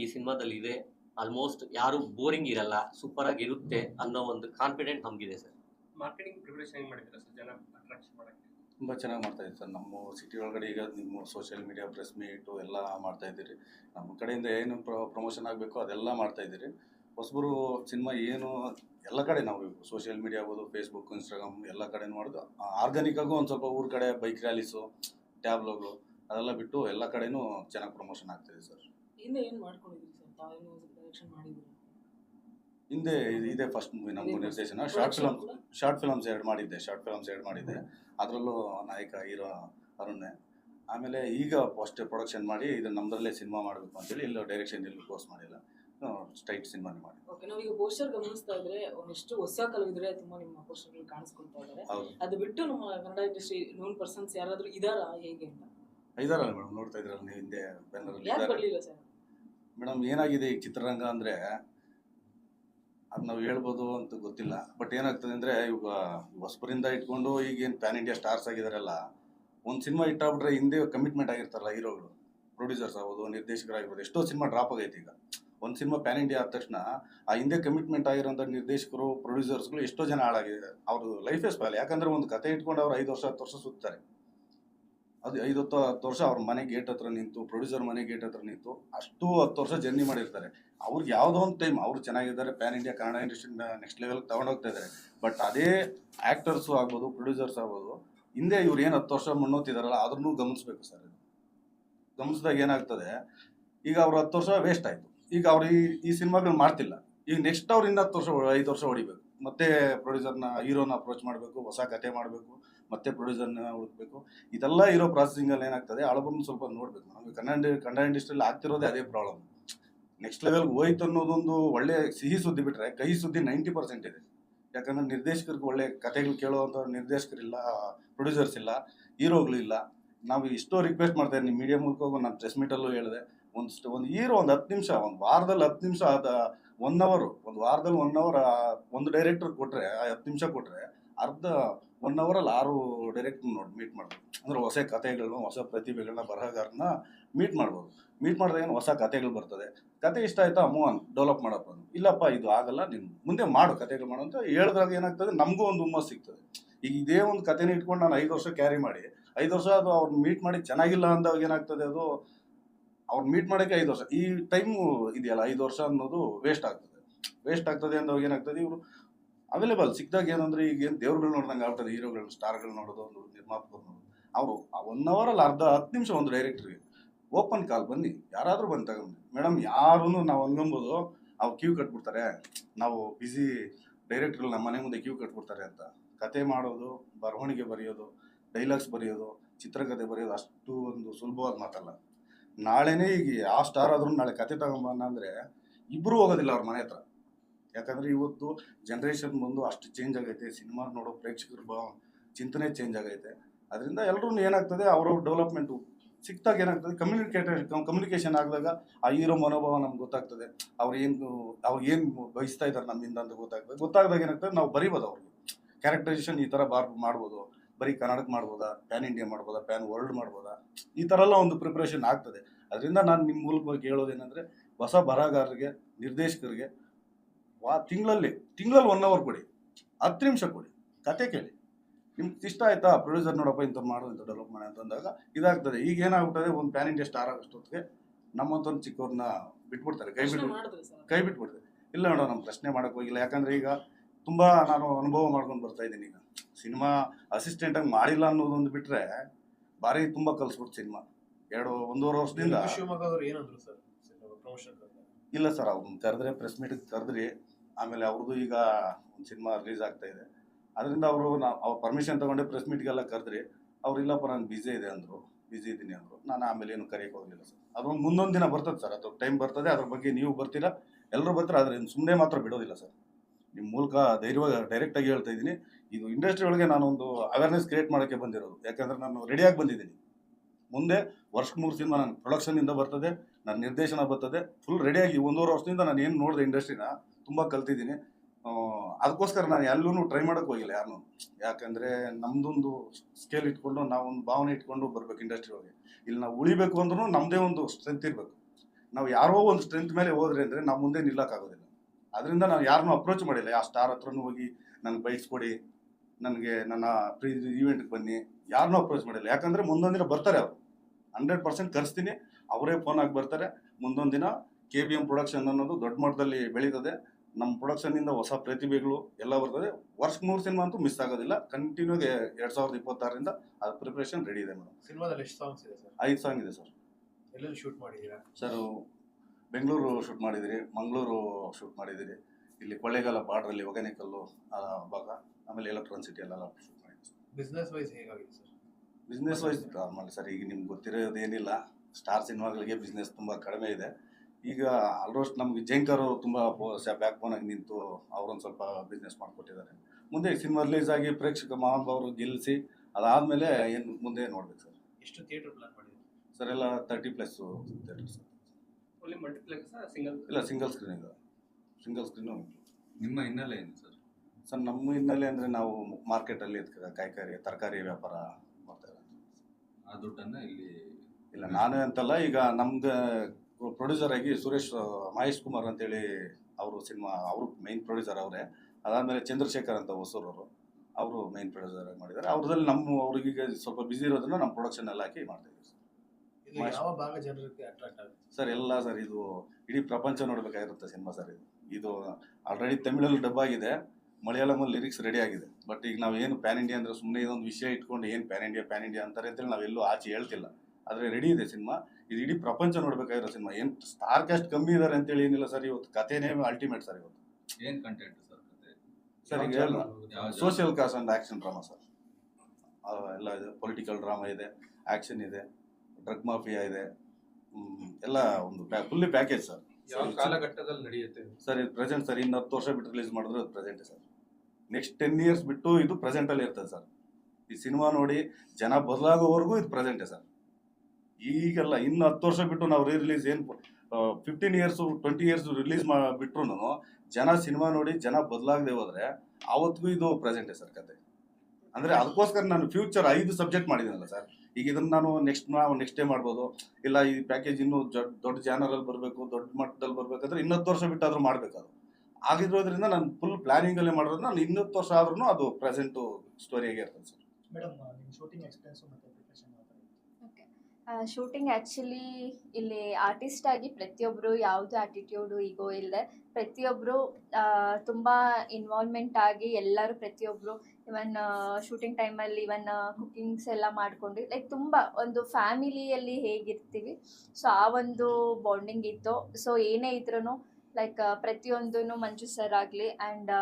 ಈ ಸಿನಿಮಾದಲ್ಲಿ ಇದೆ. ಆಲ್ಮೋಸ್ಟ್ ಯಾರು ಬೋರಿಂಗ್ ಇರಲ್ಲ ಸೂಪರ್ ಆಗಿ ಇರುತ್ತೆ ಅನ್ನೋ ಒಂದು ಕಾನ್ಫಿಡೆಂಟ್ ನಮಗಿದೆ ಸರ್. ಮಾರ್ಕೆಟಿಂಗ್ ಪ್ರಿಪರೇಷನ್ ಹೆಂಗ್ ಮಾಡಿದ್ದೀರಾ ಸರ್? ಜನ ಅಟ್ರಾಕ್ಷನ್ ಮಾಡಕ್ಕೆ? ತುಂಬ ಚೆನ್ನಾಗಿ ಮಾಡ್ತಾ ಇದ್ದೀವಿ ಸರ್. ನಮ್ಮ ಸಿಟಿ ಒಳಗಡೆ ಈಗ ನಿಮ್ಮ ಸೋಷಿಯಲ್ ಮೀಡಿಯಾ ಪ್ರೆಸ್ ಮೀಟು ಎಲ್ಲ ಮಾಡ್ತಾ ಇದ್ದೀರಿ. ನಮ್ಮ ಕಡೆಯಿಂದ ಏನು ಪ್ರಮೋಷನ್ ಆಗಬೇಕು ಅದೆಲ್ಲ ಮಾಡ್ತಾ ಇದ್ದೀರಿ. ಹೊಸಬರು ಸಿನಿಮಾ ಏನು, ಎಲ್ಲ ಕಡೆ ನಾವು ಸೋಷಿಯಲ್ ಮೀಡಿಯಾ ಆಗ್ಬೋದು ಫೇಸ್ಬುಕ್ ಇನ್ಸ್ಟಾಗ್ರಾಮ್ ಎಲ್ಲ ಕಡೆ ಮಾಡೋದು. ಆರ್ಗಾನಿಕ್ ಆಗು ಒಂದು ಸ್ವಲ್ಪ ಊರ ಕಡೆ ಬೈಕ್ ರ್ಯಾಲೀಸು ಟ್ಯಾಬ್ಲೋಗಳು ಅದೆಲ್ಲ ಬಿಟ್ಟು ಎಲ್ಲ ಕಡೆನೂ ಚೆನ್ನಾಗಿ ಪ್ರಮೋಷನ್ ಆಗ್ತಿದೆ ಸರ್. ಏನು ಮಾಡ್ಕೊಂಡಿದ್ದೀರಿ ಸರ್? ತಾವೇನು ಮಾಡಿದ್ದೀರಾ? ಹಿಂದೆ ಇದು- ಫಸ್ಟ್ ಮೂವಿ ನಮ್ಮ. ನಿರ್ದೇಶನ. ಶಾರ್ಟ್ ಫಿಲಮ್ ಶಾರ್ಟ್ ಫಿಲಮ್ಸ್ ಎರಡು ಮಾಡಿದ್ದೆ ಶಾರ್ಟ್ ಫಿಲಮ್ಸ್ ಎರಡು ಮಾಡಿದ್ದೆ. ಅದರಲ್ಲೂ ನಾಯಕ ಹೀರೋ ಅರುಣ್. ಆಮೇಲೆ ಈಗ ಫಸ್ಟ್ ಪ್ರೊಡಕ್ಷನ್ ಮಾಡಿ ಇದು ನಮ್ಮದ್ರಲ್ಲೇ ಸಿನಿಮಾ ಮಾಡಬೇಕು ಅಂತೇಳಿ ಇಲ್ಲೋ ಡೈರೆಕ್ಷನ್ ಎಲ್ಲೂ ಕೋರ್ಸ್ ಮಾಡಿಲ್ಲ. ಸ್ಟ್ರೈಟ್ ಸಿನಿಮಾನೇ ಮಾಡಿ ಓಕೆ ನಾವೀಗ ಪೋಸ್ಟರ್ ಗಮನಿಸ್ತಾ ಇದ್ರೆ ಒಂದಿಷ್ಟು ಹೊಸ ಕಲಾವಿದರೆ ತುಂಬಾ ನಿಮ್ಮ ಪೋಸ್ಟರ್ಗಳು ಕಾಣಿಸ್ಕೊಳ್ತಾ ಇದ್ದಾರೆ ಅದು ಬಿಟ್ಟು ನಮ್ಮ ಕನ್ನಡ ಇಂಡಸ್ಟ್ರಿ ನೋನ್ ಪರ್ಸನ್ಸ್ ಯಾರಾದರೂ ಇದಾರಾ ಹೇಗೆ ಅಂತ? ಇದಾರಲ್ಲ ಮೇಡಮ್ ನೋಡ್ತಾ ಇದ್ರಲ್ಲ ನೀವು ಹಿಂದೆ ಸರ್? ಮೇಡಮ್ ಏನಾಗಿದೆ ಈ ಚಿತ್ರರಂಗ ಅಂದರೆ ಅದು ನಾವು ಹೇಳ್ಬೋದು ಅಂತ ಗೊತ್ತಿಲ್ಲ. ಬಟ್ ಏನಾಗ್ತದೆ ಅಂದರೆ ಇವಾಗ ಹೊಸಬರಿಂದ ಇಟ್ಕೊಂಡು ಈಗೇನು ಪ್ಯಾನ್ ಇಂಡಿಯಾ ಸ್ಟಾರ್ಸ್ ಆಗಿದಾರಲ್ಲ, ಒಂದು ಸಿನಿಮಾ ಇಟ್ಟಾಗ್ಬಿಟ್ರೆ ಹಿಂದೆ ಕಮಿಟ್ಮೆಂಟ್ ಆಗಿರ್ತಾರಲ್ಲ ಹೀರೋಗಳು ಪ್ರೊಡ್ಯೂಸರ್ಸ್ ಆಗ್ಬೋದು, ನಿರ್ದೇಶಕರಾಗಿರ್ಬೋದು, ಎಷ್ಟೋ ಸಿನಿಮಾ ಡ್ರಾಪ್ ಆಗೈತೆ ಈಗ. ಒಂದು ಸಿನಿಮಾ ಪ್ಯಾನ್ ಇಂಡಿಯಾ ಆದ ತಕ್ಷಣ ಆ ಹಿಂದೆ ಕಮಿಟ್ಮೆಂಟ್ ಆಗಿರೋಂಥ ನಿರ್ದೇಶಕರು ಪ್ರೊಡ್ಯೂಸರ್ಸ್ಗಳು ಎಷ್ಟೋ ಜನ ಹಾಳಾಗಿದ್ದಾರೆ ಅವ್ರದ್ದು ಲೈಫೇ ಸ್ಪಾಲ್ ಯಾಕಂದರೆ ಒಂದು ಕತೆ ಇಟ್ಕೊಂಡು ಅವ್ರು ಐದು ವರ್ಷ, ಹತ್ತು ವರ್ಷ ಸುತ್ತಾರೆ. ಅದು ಐದು ಹತ್ತು ಹತ್ತು ವರ್ಷ ಅವ್ರ ಮನೆ ಗೇಟ್ ಹತ್ರ ನಿಂತು ಪ್ರೊಡ್ಯೂಸರ್ ಮನೆ ಗೇಟ್ ಹತ್ರ ನಿಂತು, ಅಷ್ಟು ಹತ್ತು ವರ್ಷ ಜರ್ನಿ ಮಾಡಿರ್ತಾರೆ. ಅವ್ರಿಗೆ ಯಾವುದೋ ಒಂದು ಟೈಮ್ ಅವ್ರು ಚೆನ್ನಾಗಿದ್ದಾರೆ ಪ್ಯಾನ್ ಇಂಡಿಯಾ ಕನ್ನಡ ಇಂಡಸ್ಟ್ರಿನ ನೆಕ್ಸ್ಟ್ ಲೆವೆಲ್ಗೆ ತಗೊಂಡೋಗ್ತಾ ಇದ್ದಾರೆ ಬಟ್ ಅದೇ ಆ್ಯಕ್ಟರ್ಸು ಆಗ್ಬೋದು ಪ್ರೊಡ್ಯೂಸರ್ಸ್ ಆಗ್ಬೋದು, ಹಿಂದೆ ಇವ್ರು ಏನು ಹತ್ತು ವರ್ಷ ಮುನ್ನೋತಿದಾರಲ್ಲ ಅದನ್ನು ಗಮನಿಸ್ಬೇಕು ಸರ್ ಗಮನಿಸಿದಾಗ ಏನಾಗ್ತದೆ, ಈಗ ಅವ್ರು ಹತ್ತು ವರ್ಷ ವೇಸ್ಟ್ ಆಯಿತು. ಈಗ ಅವ್ರು ಈ ಈ ಸಿನಿಮಾಗಳು ಮಾಡ್ತಿಲ್ಲ. ಈಗ ನೆಕ್ಸ್ಟ್ ಅವ್ರು ಇನ್ನೂ ಹತ್ತು ವರ್ಷ, ಐದು ವರ್ಷ ಹೊಡಿಬೇಕು. ಮತ್ತೆ ಪ್ರೊಡ್ಯೂಸರ್ನ ಹೀರೋನ ಅಪ್ರೋಚ್ ಮಾಡಬೇಕು, ಹೊಸ ಕತೆ ಮಾಡಬೇಕು. ಮತ್ತೆ ಪ್ರೊಡ್ಯೂಸರ್ನ ಹುಡುಕ್ಬೇಕು. ಇದೆಲ್ಲ ಇರೋ ಪ್ರಾಸೆಸಿಂಗಲ್ಲಿ ಏನಾಗ್ತದೆ ಆಲ್ಬಮ್ ಸ್ವಲ್ಪ ನೋಡಬೇಕು. ನಮಗೆ ಕನ್ನಡ ಕನ್ನಡ ಇಂಡಸ್ಟ್ರಿಯಲ್ಲಿ ಆಗ್ತಿರೋದೇ ಅದೇ ಪ್ರಾಬ್ಲಮ್ ನೆಕ್ಸ್ಟ್ ಲೆವೆಲ್ಗೆ ಹೋಯ್ತು ಅನ್ನೋದೊಂದು ಒಳ್ಳೆ ಸಿಹಿ ಸುದ್ದಿ ಬಿಟ್ಟರೆ ಕಹಿ ಸುದ್ದಿ ನೈಂಟಿ ಪರ್ಸೆಂಟ್ ಇದೆ. ಯಾಕಂದ್ರೆ ನಿರ್ದೇಶಕರಿಗೆ ಒಳ್ಳೆ ಕಥೆಗಳು ಕೇಳುವಂಥ ನಿರ್ದೇಶಕರಿಲ್ಲ ಪ್ರೊಡ್ಯೂಸರ್ಸ್ ಇಲ್ಲ, ಹೀರೋಗಳು ಇಲ್ಲ. ನಾವು ಇಷ್ಟೋ ರಿಕ್ವೆಸ್ಟ್ ಮಾಡ್ತಾ ನಿಮ್ಮ ಮೀಡಿಯಾ ಮೂಲಕ ನಾನು ಪ್ರೆಸ್ ಮೀಟಲ್ಲೂ ಹೇಳಿದೆ. ಒಂದು ಒಂದು ಹೀರೋ ಒಂದು ಹತ್ತು ನಿಮಿಷ, ಒಂದು ವಾರದಲ್ಲಿ ಹತ್ತು ನಿಮಿಷ ಅದ ಒನ್ ಅವರು ಒಂದು ವಾರದಲ್ಲಿ ಒನ್ ಅವರ್ ಒಂದು ಡೈರೆಕ್ಟರ್ ಕೊಟ್ಟರೆ ಹತ್ತು ನಿಮಿಷ ಕೊಟ್ಟರೆ ಅರ್ಧ ಒನ್ ಅವರಲ್ಲಿ ಆರು ಡೈರೆಕ್ಟ್ ನೋಡಿ ಮೀಟ್ ಮಾಡ್ಬೋದು. ಅಂದ್ರೆ ಹೊಸ ಕಥೆಗಳನ್ನ ಹೊಸ ಪ್ರತಿಭೆಗಳನ್ನ ಬರಹಗಾರನ್ನ ಮೀಟ್ ಮಾಡ್ಬೋದು. ಮೀಟ್ ಮಾಡಿದಾಗ ಏನು ಹೊಸ ಕತೆಗಳು ಬರ್ತದೆ. ಕತೆ ಇಷ್ಟ ಆಯ್ತಾ? ಮೂವನ್ ಡೆವಲಪ್ ಮಾಡಪ್ಪ. ಇಲ್ಲಪ್ಪ, ಇದು ಆಗಲ್ಲ, ನೀನು ಮುಂದೆ ಮಾಡು ಕತೆಗಳು ಮಾಡು ಅಂತ ಹೇಳಿದಾಗ ಏನಾಗ್ತದೆ? ನಮಗೂ ಒಂದು ಹುಮ್ಮಸ್ ಸಿಗ್ತದೆ. ಈಗ ಇದೇ ಒಂದು ಕತೆನ ಇಟ್ಕೊಂಡು ನಾನು ಐದು ವರ್ಷ ಕ್ಯಾರಿ ಮಾಡಿ, ಐದು ವರ್ಷ ಅದು ಅವ್ರನ್ನ ಮೀಟ್ ಮಾಡಿ ಚೆನ್ನಾಗಿಲ್ಲ ಅಂದಾಗ ಏನಾಗ್ತದೆ ಅದು? ಅವ್ರು ಮೀಟ್ ಮಾಡೋಕ್ಕೆ ಐದು ವರ್ಷ. ಈ ಟೈಮು ಇದೆಯಲ್ಲ, ಐದು ವರ್ಷ ಅನ್ನೋದು ವೇಸ್ಟ್ ಆಗ್ತದೆ. ವೇಸ್ಟ್ ಆಗ್ತದೆ ಅಂದಾಗ ಏನಾಗ್ತದೆ? ಇವರು ಅವೈಲೇಬಲ್ ಸಿಕ್ಕಿದಾಗ ಏನಂದ್ರೆ ಈಗ ಏನು ದೇವ್ರುಗಳು ನೋಡಿದಂಗೆ ಆಗ್ತದೆ, ಹೀರೋಗಳು, ಸ್ಟಾರ್ಗಳು ನೋಡೋದು ಒಂದು ನಿರ್ಮಾಪಕರು ನೋಡೋದು. ಅವರು ಒನ್ ಅವರಲ್ಲಿ ಅರ್ಧ ಹತ್ತು ನಿಮಿಷ ಒಂದು ಡೈರೆಕ್ಟ್ರಿಗೆ ಓಪನ್ ಕಾಲ್ ಬನ್ನಿ, ಯಾರಾದರೂ ಬಂದು ತಗೊಂಡು. ಮೇಡಮ್ ಯಾರೂ ನಾವು ಅನ್ಕೊಂಬೋದು ಅವ್ರು ಕ್ಯೂ ಕಟ್ಬಿಡ್ತಾರೆ. ನಾವು ಬ್ಯುಸಿ ಡೈರೆಕ್ಟ್ರಲ್ಲಿ ನಮ್ಮ ಮನೆ ಮುಂದೆ ಕ್ಯೂ ಕಟ್ಬಿಡ್ತಾರೆ ಅಂತ. ಕತೆ ಮಾಡೋದು, ಬರವಣಿಗೆ ಬರೆಯೋದು ಡೈಲಾಗ್ಸ್ ಬರೆಯೋದು ಚಿತ್ರಕಥೆ ಬರೆಯೋದು ಅಷ್ಟು ಒಂದು ಸುಲಭವಾದ ಮಾತಲ್ಲ. ನಾಳೆನೇ ಈಗ ಯಾವ ಸ್ಟಾರ್ ಆದ್ರೂ ನಾಳೆ ಕತೆ ತಗೊಂಬಂದ್ರೆ ಅಂದರೆ ಇಬ್ಬರು ಹೋಗೋದಿಲ್ಲ ಅವ್ರ ಮನೆ ಹತ್ರ. ಯಾಕಂದ್ರೆ ಇವತ್ತು ಜನ್ರೇಷನ್ ಬಂದು ಅಷ್ಟು ಚೇಂಜ್ ಆಗೈತೆ ಸಿನಿಮಾ ನೋಡೋ ಪ್ರೇಕ್ಷಕರ ಭಾವ ಚಿಂತನೆ ಚೇಂಜ್ ಆಗೈತೆ. ಅದರಿಂದ ಎಲ್ಲರೂ ಏನಾಗ್ತದೆ, ಅವ್ರವ್ರ ಡೆವಲಪ್ಮೆಂಟು ಸಿಕ್ತಾಗ ಏನಾಗ್ತದೆ ಕಮ್ಯುನಿಕೇಟರ್ ಕಮ್ಯುನಿಕೇಷನ್ ಆಗಿದಾಗ ಆ ಹೀರೋ ಮನೋಭಾವ ನಮ್ಗೆ ಗೊತ್ತಾಗ್ತದೆ. ಅವ್ರು ಏನು ಅವ್ರು ಏನು ಬಯಸ್ತಾ ಇದ್ದಾರೆ ನಮ್ಮಿಂದ ಅಂತ ಗೊತ್ತಾಗ್ತದೆ. ಗೊತ್ತಾಗ್ದಾಗ ಏನಾಗ್ತದೆ, ನಾವು ಬರಿಬೋದು ಅವ್ರಿಗೆ. ಕ್ಯಾರೆಕ್ಟರೈಸೇಷನ್ ಈ ಥರ ಬಾರ್ ಮಾಡ್ಬೋದು. ಬರೀ ಕನ್ನಡಕ್ಕೆ ಮಾಡ್ಬೋದಾ ಪ್ಯಾನ್ ಇಂಡಿಯಾ ಮಾಡ್ಬೋದಾ ಪ್ಯಾನ್ ವರ್ಲ್ಡ್ ಮಾಡ್ಬೋದಾ, ಈ ಥರ ಎಲ್ಲ ಒಂದು ಪ್ರಿಪ್ರೇಷನ್ ಆಗ್ತದೆ. ಅದರಿಂದ ನಾನು ನಿಮ್ಮ ಮೂಲಕವಾಗಿ ಹೇಳೋದೇನೆಂದರೆ, ಹೊಸ ಬರಹಗಾರರಿಗೆ, ನಿರ್ದೇಶಕರಿಗೆ ವಾ ತಿಂಗಳಲ್ಲಿ ತಿಂಗಳಲ್ಲಿ ಒನ್ ಅವರ್ ಕೊಡಿ. ಹತ್ತು ನಿಮಿಷ ಕೊಡಿ. ಕತೆ ಕೇಳಿ. ನಿಮ್ಗೆ ಇಷ್ಟ ಆಯ್ತಾ? ಪ್ರೊಡ್ಯೂಸರ್ ನೋಡಪ್ಪ ಇಂಥ ಮಾಡೋದು ಇಂಥ ಡೆವಲಪ್ ಮಾಡಿ ಅಂತಂದಾಗ ಇದಾಗ್ತದೆ. ಈಗ ಏನಾಗ್ಬಿಟ್ಟದೆ? ಒಂದು ಪ್ಯಾನ್ ಇಂಡಿಯಾ ಸ್ಟಾರ್ ಆಗೋಷ್ಟೊತ್ತಿಗೆ ನಮ್ಮಂತೊಂದು ಚಿಕ್ಕವ್ರನ್ನ ಬಿಟ್ಬಿಡ್ತಾರೆ. ಕೈ ಬಿಟ್ಟು ಕೈ ಬಿಟ್ಬಿಡ್ತಾರೆ. ಇಲ್ಲ ನೋಡೋ ನಮ್ಮ ಪ್ರಶ್ನೆ ಮಾಡೋಕೆ ಹೋಗಿಲ್ಲ. ಯಾಕಂದರೆ ಈಗ ತುಂಬ ನಾನು ಅನುಭವ ಮಾಡ್ಕೊಂಡು ಬರ್ತಾ ಇದ್ದೀನಿ ಈಗ. ಸಿನಿಮಾ ಅಸಿಸ್ಟೆಂಟಾಗಿ ಮಾಡಿಲ್ಲ ಅನ್ನೋದೊಂದು ಬಿಟ್ಟರೆ ಭಾರಿ ತುಂಬ ಕಲಿಸ್ಬಿಟ್ಟು ಸಿನಿಮಾ. ಎರಡು ಒಂದೂವರೆ ವರ್ಷದಿಂದ ಶಿವಮೊಗ್ಗ ಅವರು ಏನಂದ್ರು ಸರ್? ಪ್ರಮೋಷನ್ ಇಲ್ಲ ಸರ್ ಅವ್ರನ್ನ ಕರೆದ್ರೆ ಪ್ರೆಸ್ ಮೀಟಿಗೆ ಕರೆದ್ರಿ. ಆಮೇಲೆ ಅವ್ರದ್ದು ಈಗ ಒಂದು ಸಿನಿಮಾ ರಿಲೀಸ್ ಆಗ್ತಾ ಇದೆ. ಅದರಿಂದ ಅವರು ನಾವು ಅವ್ರ ಪರ್ಮಿಷನ್ ತೊಗೊಂಡೆ ಪ್ರೆಸ್ ಮೀಟ್ಗೆಲ್ಲ ಕರೆದ್ರಿ. ಅವ್ರು ಇಲ್ಲಪ್ಪ ನಾನು ಬ್ಯುಸಿ ಇದೆ ಅಂದರು ಬ್ಯುಸಿ ಇದ್ದೀನಿ ಅಂದರು. ನಾನು ಆಮೇಲೆ ಏನು ಕರೆಯೋಕೆ ಹೋಗಲಿಲ್ಲ ಸರ್. ಅದೊಂದು ಮುಂದೊಂದು ದಿನ ಬರ್ತದೆ ಸರ್. ಅದು ಟೈಮ್ ಬರ್ತದೆ, ಅದ್ರ ಬಗ್ಗೆ ನೀವು ಬರ್ತೀರಾ? ಎಲ್ಲರೂ ಬರ್ತೀರ? ಆದರೆ ಸುಮ್ಮನೆ ಮಾತ್ರ ಬಿಡೋದಿಲ್ಲ ಸರ್. ನಿಮ್ಮ ಮೂಲಕ ಧೈರ್ಯವಾಗಿ ಡೈರೆಕ್ಟಾಗಿ ಹೇಳ್ತಾ ಇದ್ದೀನಿ. ಇದು ಇಂಡಸ್ಟ್ರಿ ಒಳಗೆ ನಾನೊಂದು ಅವೇರ್ನೆಸ್ ಕ್ರಿಯೇಟ್ ಮಾಡೋಕ್ಕೆ ಬಂದಿರೋದು. ಯಾಕಂದರೆ ನಾನು ರೆಡಿಯಾಗಿ ಬಂದಿದ್ದೀನಿ. ಮುಂದೆ ವರ್ಷಕ್ಕೆ ಮೂರು ಸಿನಿಮಾ ನನ್ನ ಪ್ರೊಡಕ್ಷನಿಂದ ಬರ್ತದೆ ನನ್ನ ನಿರ್ದೇಶನ ಬರ್ತದೆ ಫುಲ್ ರೆಡಿಯಾಗಿ ಒಂದೂವರೆ ವರ್ಷದಿಂದ ನಾನು ಏನು ನೋಡಿದೆ ಇಂಡಸ್ಟ್ರಿನ ತುಂಬ ಕಲ್ತಿದ್ದೀನಿ. ಅದಕ್ಕೋಸ್ಕರ ನಾನು ಎಲ್ಲೂ ಟ್ರೈ ಮಾಡೋಕೆ ಹೋಗಿಲ್ಲ ಯಾರನ್ನು ಯಾಕಂದರೆ ನಮ್ಮದೊಂದು ಸ್ಕೇಲ್ ಇಟ್ಕೊಂಡು ನಾವೊಂದು ಭಾವನೆ ಇಟ್ಕೊಂಡು ಬರ್ಬೇಕು ಇಂಡಸ್ಟ್ರಿ ಒಳಗೆ. ಇಲ್ಲಿ ನಾವು ಉಳಿಬೇಕು ಅಂದ್ರೂ ನಮ್ಮದೇ ಒಂದು ಸ್ಟ್ರೆಂತ್ ಇರಬೇಕು. ನಾವು ಯಾರೋ ಒಂದು ಸ್ಟ್ರೆಂತ್ ಮೇಲೆ ಹೋದ್ರೆ ಅಂದರೆ ನಾವು ಮುಂದೆ ನಿಲ್ಲಕ್ಕಾಗೋದಿಲ್ಲ. ಅದರಿಂದ ನಾವು ಯಾರನ್ನೂ ಅಪ್ರೋಚ್ ಮಾಡಿಲ್ಲ. ಆ ಸ್ಟಾರ್ ಹತ್ರನೂ ಹೋಗಿ ನನಗೆ ಬೈಕ್ಸ್ ಕೊಡಿ, ನನಗೆ ನನ್ನ ಪ್ರೀ ಈವೆಂಟ್ಗೆ ಬನ್ನಿ. ಯಾರನ್ನೂ ಅಪ್ರೋಚ್ ಮಾಡಿಲ್ಲ. ಯಾಕಂದರೆ ಮುಂದೊಂದು ದಿನ ಬರ್ತಾರೆ ಅವರು. ಹಂಡ್ರೆಡ್ ಪರ್ಸೆಂಟ್ ಕರೆಸ್ತೀನಿ. ಅವರೇ ಫೋನ್ ಆಗಿ ಬರ್ತಾರೆ. ಮುಂದೊಂದು ದಿನ ಕೆ ಬಿ ಎಂ ಪ್ರೊಡಕ್ಷನ್ ಅನ್ನೋದು ದೊಡ್ಡ ಮಟ್ಟದಲ್ಲಿ ಬೆಳೀತದೆ. ನಮ್ಮ ಪ್ರೊಡಕ್ಷನ್ನಿಂದ ಹೊಸ ಪ್ರತಿಭೆಗಳು ಎಲ್ಲ ಬರ್ತದೆ. ವರ್ಷ ಮೂರು ಸಿನಿಮಾ ಅಂತೂ ಮಿಸ್ ಆಗೋದಿಲ್ಲ. ಕಂಟಿನ್ಯೂಗೆ ಎರಡು ಸಾವಿರದ ಇಪ್ಪತ್ತಾರರಿಂದ ಅದು ಪ್ರಿಪ್ರೇಷನ್ ರೆಡಿ ಇದೆ ಮೇಡಮ್. ಸಿನಿಮಾದಲ್ಲಿ ಎಷ್ಟು ಸಾಂಗ್ಸ್ ಇದೆ ಸರ್ ಐದು ಸಾಂಗ್ ಇದೆ ಸರ್ ಎಲ್ಲೆಲ್ಲಿ ಶೂಟ್ ಮಾಡಿದ್ದೀರಾ? ಸರ್ ಬೆಂಗಳೂರು ಶೂಟ್ ಮಾಡಿದಿರಿ ಮಂಗಳೂರು ಶೂಟ್ ಮಾಡಿದ್ದೀರಿ ಇಲ್ಲಿ ಕೊಳ್ಳೇಗಾಲ ಬಾರ್ಡ್ರಲ್ಲಿ ಒಗೇನೆಕಲ್ಲು ಆ ಭಾಗ ಆಮೇಲೆ ಎಲೆಕ್ಟ್ರಾನ್ ಸಿಟಿ ಎಲ್ಲ ಶೂಟ್ ಮಾಡಿದ್ದೀವಿ ಬಿಸ್ನೆಸ್ ವೈಸ್ ಹೇಗಾಗಿದೆ sir business wise normal sir ಈಗ ನಿಮ್ಗೆ ಗೊತ್ತಿರೋದೇನಿಲ್ಲ. ಸ್ಟಾರ್ ಸಿನಿಮಾಗಳಿಗೆ ಬಿಸ್ನೆಸ್ ತುಂಬ ಕಡಿಮೆ ಇದೆ. ಈಗ ಆಲ್ಮೋಸ್ಟ್ ನಮಗೆ ಜೈಂಕರ್ ತುಂಬ ಬ್ಯಾಕ್ ಆಗಿ ನಿಂತು ಅವರೊಂದು ಸ್ವಲ್ಪ ಬಿಸ್ನೆಸ್ ಮಾಡಿಕೊಟ್ಟಿದ್ದಾರೆ. ಮುಂದೆ ಸಿನಿಮಾ ರಿಲೀಸ್ ಆಗಿ ಪ್ರೇಕ್ಷಕ ಮಹಾನುಭಾವರು ಗೆಲ್ಲಿಸಿ ಅದಾದಮೇಲೆ ಏನು ಮುಂದೆ ನೋಡ್ಬೇಕು ಸರ್? ಎಷ್ಟು ಥಿಯೇಟರ್ ಪ್ಲಾನ್ ಮಾಡಿದ್ರು ಸರ್ ಎಲ್ಲ thirty plus theatre sir. Only multiplex single ಇಲ್ಲ ಸಿಂಗಲ್ ಸ್ಕ್ರೀನ್ ಇದೆ ಸಿಂಗಲ್ ಸ್ಕ್ರೀನು ನಿಮ್ಮ ಹಿನ್ನೆಲೆ ಏನು ಸರ್? ಸರ್ ನಮ್ಮ ಹಿನ್ನೆಲೆ ಅಂದರೆ ನಾವು ಮಾರ್ಕೆಟಲ್ಲಿ ಕಾಯಿಕಾರಿ ತರಕಾರಿ ವ್ಯಾಪಾರ ಮಾಡ್ತಾ ಇರೋದು. ಆ ದುಡ್ಡನ್ನು ಇಲ್ಲಿ ಇಲ್ಲ ನಾನೇ ಅಂತಲ್ಲ ಈಗ ನಮ್ಗೆ ಪ್ರೊಡ್ಯೂಸರ್ ಆಗಿ ಸುರೇಶ್ ಮಹೇಶ್ ಕುಮಾರ್ ಅಂತೇಳಿ ಅವರು ಸಿನಿಮಾ ಅವರು ಮೈನ್ ಪ್ರೊಡ್ಯೂಸರ್ ಅವರೇ. ಅದಾದಮೇಲೆ ಚಂದ್ರಶೇಖರ್ ಅಂತ ಹೊಸೂರವರು ಅವರು ಮೈನ್ ಪ್ರೊಡ್ಯೂಸರ್ ಆಗಿ ಮಾಡಿದ್ದಾರೆ. ಅವ್ರದಲ್ಲಿ ನಮ್ಮ ಅವ್ರಿಗೆ ಸ್ವಲ್ಪ ಬಿಸಿ ಇರೋದ್ರಿಂದ ನಮ್ಮ ಪ್ರೊಡಕ್ಷನ್ ಎಲ್ಲ ಹಾಕಿ ಮಾಡ್ತೀವಿ ಸರ್. ಸರ್ ಎಲ್ಲ ಸರ್ ಇದು ಇಡೀ ಪ್ರಪಂಚ ನೋಡಬೇಕಾಗಿರುತ್ತೆ ಸಿನಿಮಾ ಸರ್ ಇದು. ಇದು ಆಲ್ರೆಡಿ ತಮಿಳಲ್ಲಿ ಡಬ್ ಆಗಿದೆ ಮಲಯಾಳಮಲ್ಲಿ ಲಿರಿಕ್ಸ್ ರೆಡಿ ಆಗಿದೆ. ಬಟ್ ಈಗ ನಾವು ಏನು ಪ್ಯಾನ್ ಇಂಡಿಯಾ ಅಂದರೆ ಸುಮ್ಮನೆ ಇದೊಂದು ವಿಷಯ ಇಟ್ಕೊಂಡು ಏನು ಪ್ಯಾನ್ ಇಂಡಿಯಾ ಪ್ಯಾನ್ ಇಂಡಿಯಾ ಅಂತಾರೆ ಅಂತೇಳಿ ನಾವೆಲ್ಲೂ ಆಚೆ ಹೇಳ್ತಿಲ್ಲ. ಆದರೆ ರೆಡಿ ಇದೆ ಸಿನಿಮಾ. ಇದು ಇಡೀ ಪ್ರಪಂಚ ನೋಡ್ಬೇಕಾಗಿರೋ ಸಿನಿಮಾ. ಏನು ಸ್ಟಾರ್ ಕ್ಯಾಸ್ಟ್ ಕಮ್ಮಿ ಇದ್ದಾರೆ ಅಂತೇಳಿ ಏನಿಲ್ಲ ಸರ್ ಇವತ್ತು. ಕಥೆನೇ ಅಲ್ಟಿಮೇಟ್ ಸರ್ ಇವತ್ತು. ಏನ್ ಕಂಟೆಂಟ್ ಸರ್ ಕತೆ ಸರ್ ಈಗ social cause and action drama sir. ಎಲ್ಲ ಇದೆ ಪೊಲಿಟಿಕಲ್ ಡ್ರಾಮಾ ಇದೆ ಆಕ್ಷನ್ ಇದೆ ಡ್ರಗ್ ಮಾಫಿಯಾ ಇದೆ ಎಲ್ಲ ಒಂದು ಫುಲ್ಲಿ ಪ್ಯಾಕೇಜ್ ಸರ್. ಯಾವ ಕಾಲಘಟ್ಟದಲ್ಲಿ ನಡೆಯುತ್ತೆ? ಸರ್ ಇದು ಪ್ರೆಸೆಂಟ್ ಸರ್ ಇನ್ನು ಹತ್ತು ವರ್ಷ ಬಿಟ್ಟು ರಿಲೀಸ್ ಮಾಡಿದ್ರೆ ಅದು present sir. Next ten years ಬಿಟ್ಟು ಇದು ಪ್ರೆಸೆಂಟಲ್ಲಿ ಇರ್ತದೆ ಸರ್. ಈ ಸಿನಿಮಾ ನೋಡಿ ಜನ ಬದಲಾಗೋವರೆಗೂ ಇದು ಪ್ರೆಸೆಂಟೇ ಸರ್. ಈಗೆಲ್ಲ ಇನ್ನು ಹತ್ತು ವರ್ಷ ಬಿಟ್ಟು ನಾವು ರೀ ರಿಲೀಸ್ ಏನು fifteen years twenty years release ಮಾ ಬಿಟ್ರು ಜನ ಸಿನಿಮಾ ನೋಡಿ ಜನ ಬದಲಾಗದೆ ಹೋದರೆ ಆವತ್ತಿಗೂ ಇದು ಪ್ರೆಸೆಂಟೇ ಸರ್ ಕತೆ. ಅಂದರೆ ಅದಕ್ಕೋಸ್ಕರ ನಾನು ಫ್ಯೂಚರ್ ಐದು ಸಬ್ಜೆಕ್ಟ್ ಮಾಡಿದ್ದೀನಲ್ಲ ಸರ್. ಈಗ ಇದನ್ನು ನಾನು ನೆಕ್ಸ್ಟ್ ನೆಕ್ಸ್ಟ್ ಡೇ ಮಾಡ್ಬೋದು. ಇಲ್ಲ ಈ ಪ್ಯಾಕೇಜ್ ಇನ್ನೂ ದೊಡ್ಡ ಜಾನರಲ್ಲಿ ಬರಬೇಕು, ದೊಡ್ಡ ಮಟ್ಟದಲ್ಲಿ ಬರಬೇಕಂದ್ರೆ ಇನ್ನೊತ್ತು ವರ್ಷ ಬಿಟ್ಟಾದರೂ ಮಾಡಬೇಕು ಆಗಿರೋದ್ರಿಂದ ನಾನು ಫುಲ್ ಪ್ಲಾನಿಂಗಲ್ಲೇ ಮಾಡೋದು ನಾನು ಇನ್ನೊತ್ತು ವರ್ಷ ಆದ್ರೂ ಅದು ಪ್ರೆಸೆಂಟು ಸ್ಟೋರಿಯಾಗೆ ಇರ್ತದೆ ಸರ್. ಮೇಡಮ್ ಶೂಟಿಂಗ್ ಎಕ್ಸ್ಪೀರಿಯನ್ಸು ಮತ್ತು ಪ್ರಿಪ್ರೇಷನ್ ಯಾವ ಥರ ಇತ್ತು ಶೂಟಿಂಗ್ ಆ್ಯಕ್ಚುಲಿ ಇಲ್ಲಿ ಆರ್ಟಿಸ್ಟ್ ಆಗಿ ಪ್ರತಿಯೊಬ್ಬರು ಯಾವುದೇ ಆಟಿಟ್ಯೂಡು ಈಗೋ ಇಲ್ಲದೆ ಪ್ರತಿಯೊಬ್ಬರು ತುಂಬ ಇನ್ವಾಲ್ವ್ಮೆಂಟ್ ಆಗಿ ಎಲ್ಲರೂ ಪ್ರತಿಯೊಬ್ಬರು ಇವನ್ ಶೂಟಿಂಗ್ ಟೈಮಲ್ಲಿ ಇವನ್ ಕುಕಿಂಗ್ಸ್ ಎಲ್ಲ ಮಾಡಿಕೊಂಡು ಲೈಕ್ ತುಂಬ ಒಂದು ಫ್ಯಾಮಿಲಿಯಲ್ಲಿ ಹೇಗಿರ್ತೀವಿ. ಸೊ ಆ ಒಂದು ಬಾಂಡಿಂಗ್ ಇತ್ತು. ಸೊ ಏನೇ ಇದ್ರೂ ಲೈಕ್ ಪ್ರತಿಯೊಂದೂ ಮಂಜು ಸರ್ ಆಗಲಿ ಆ್ಯಂಡ್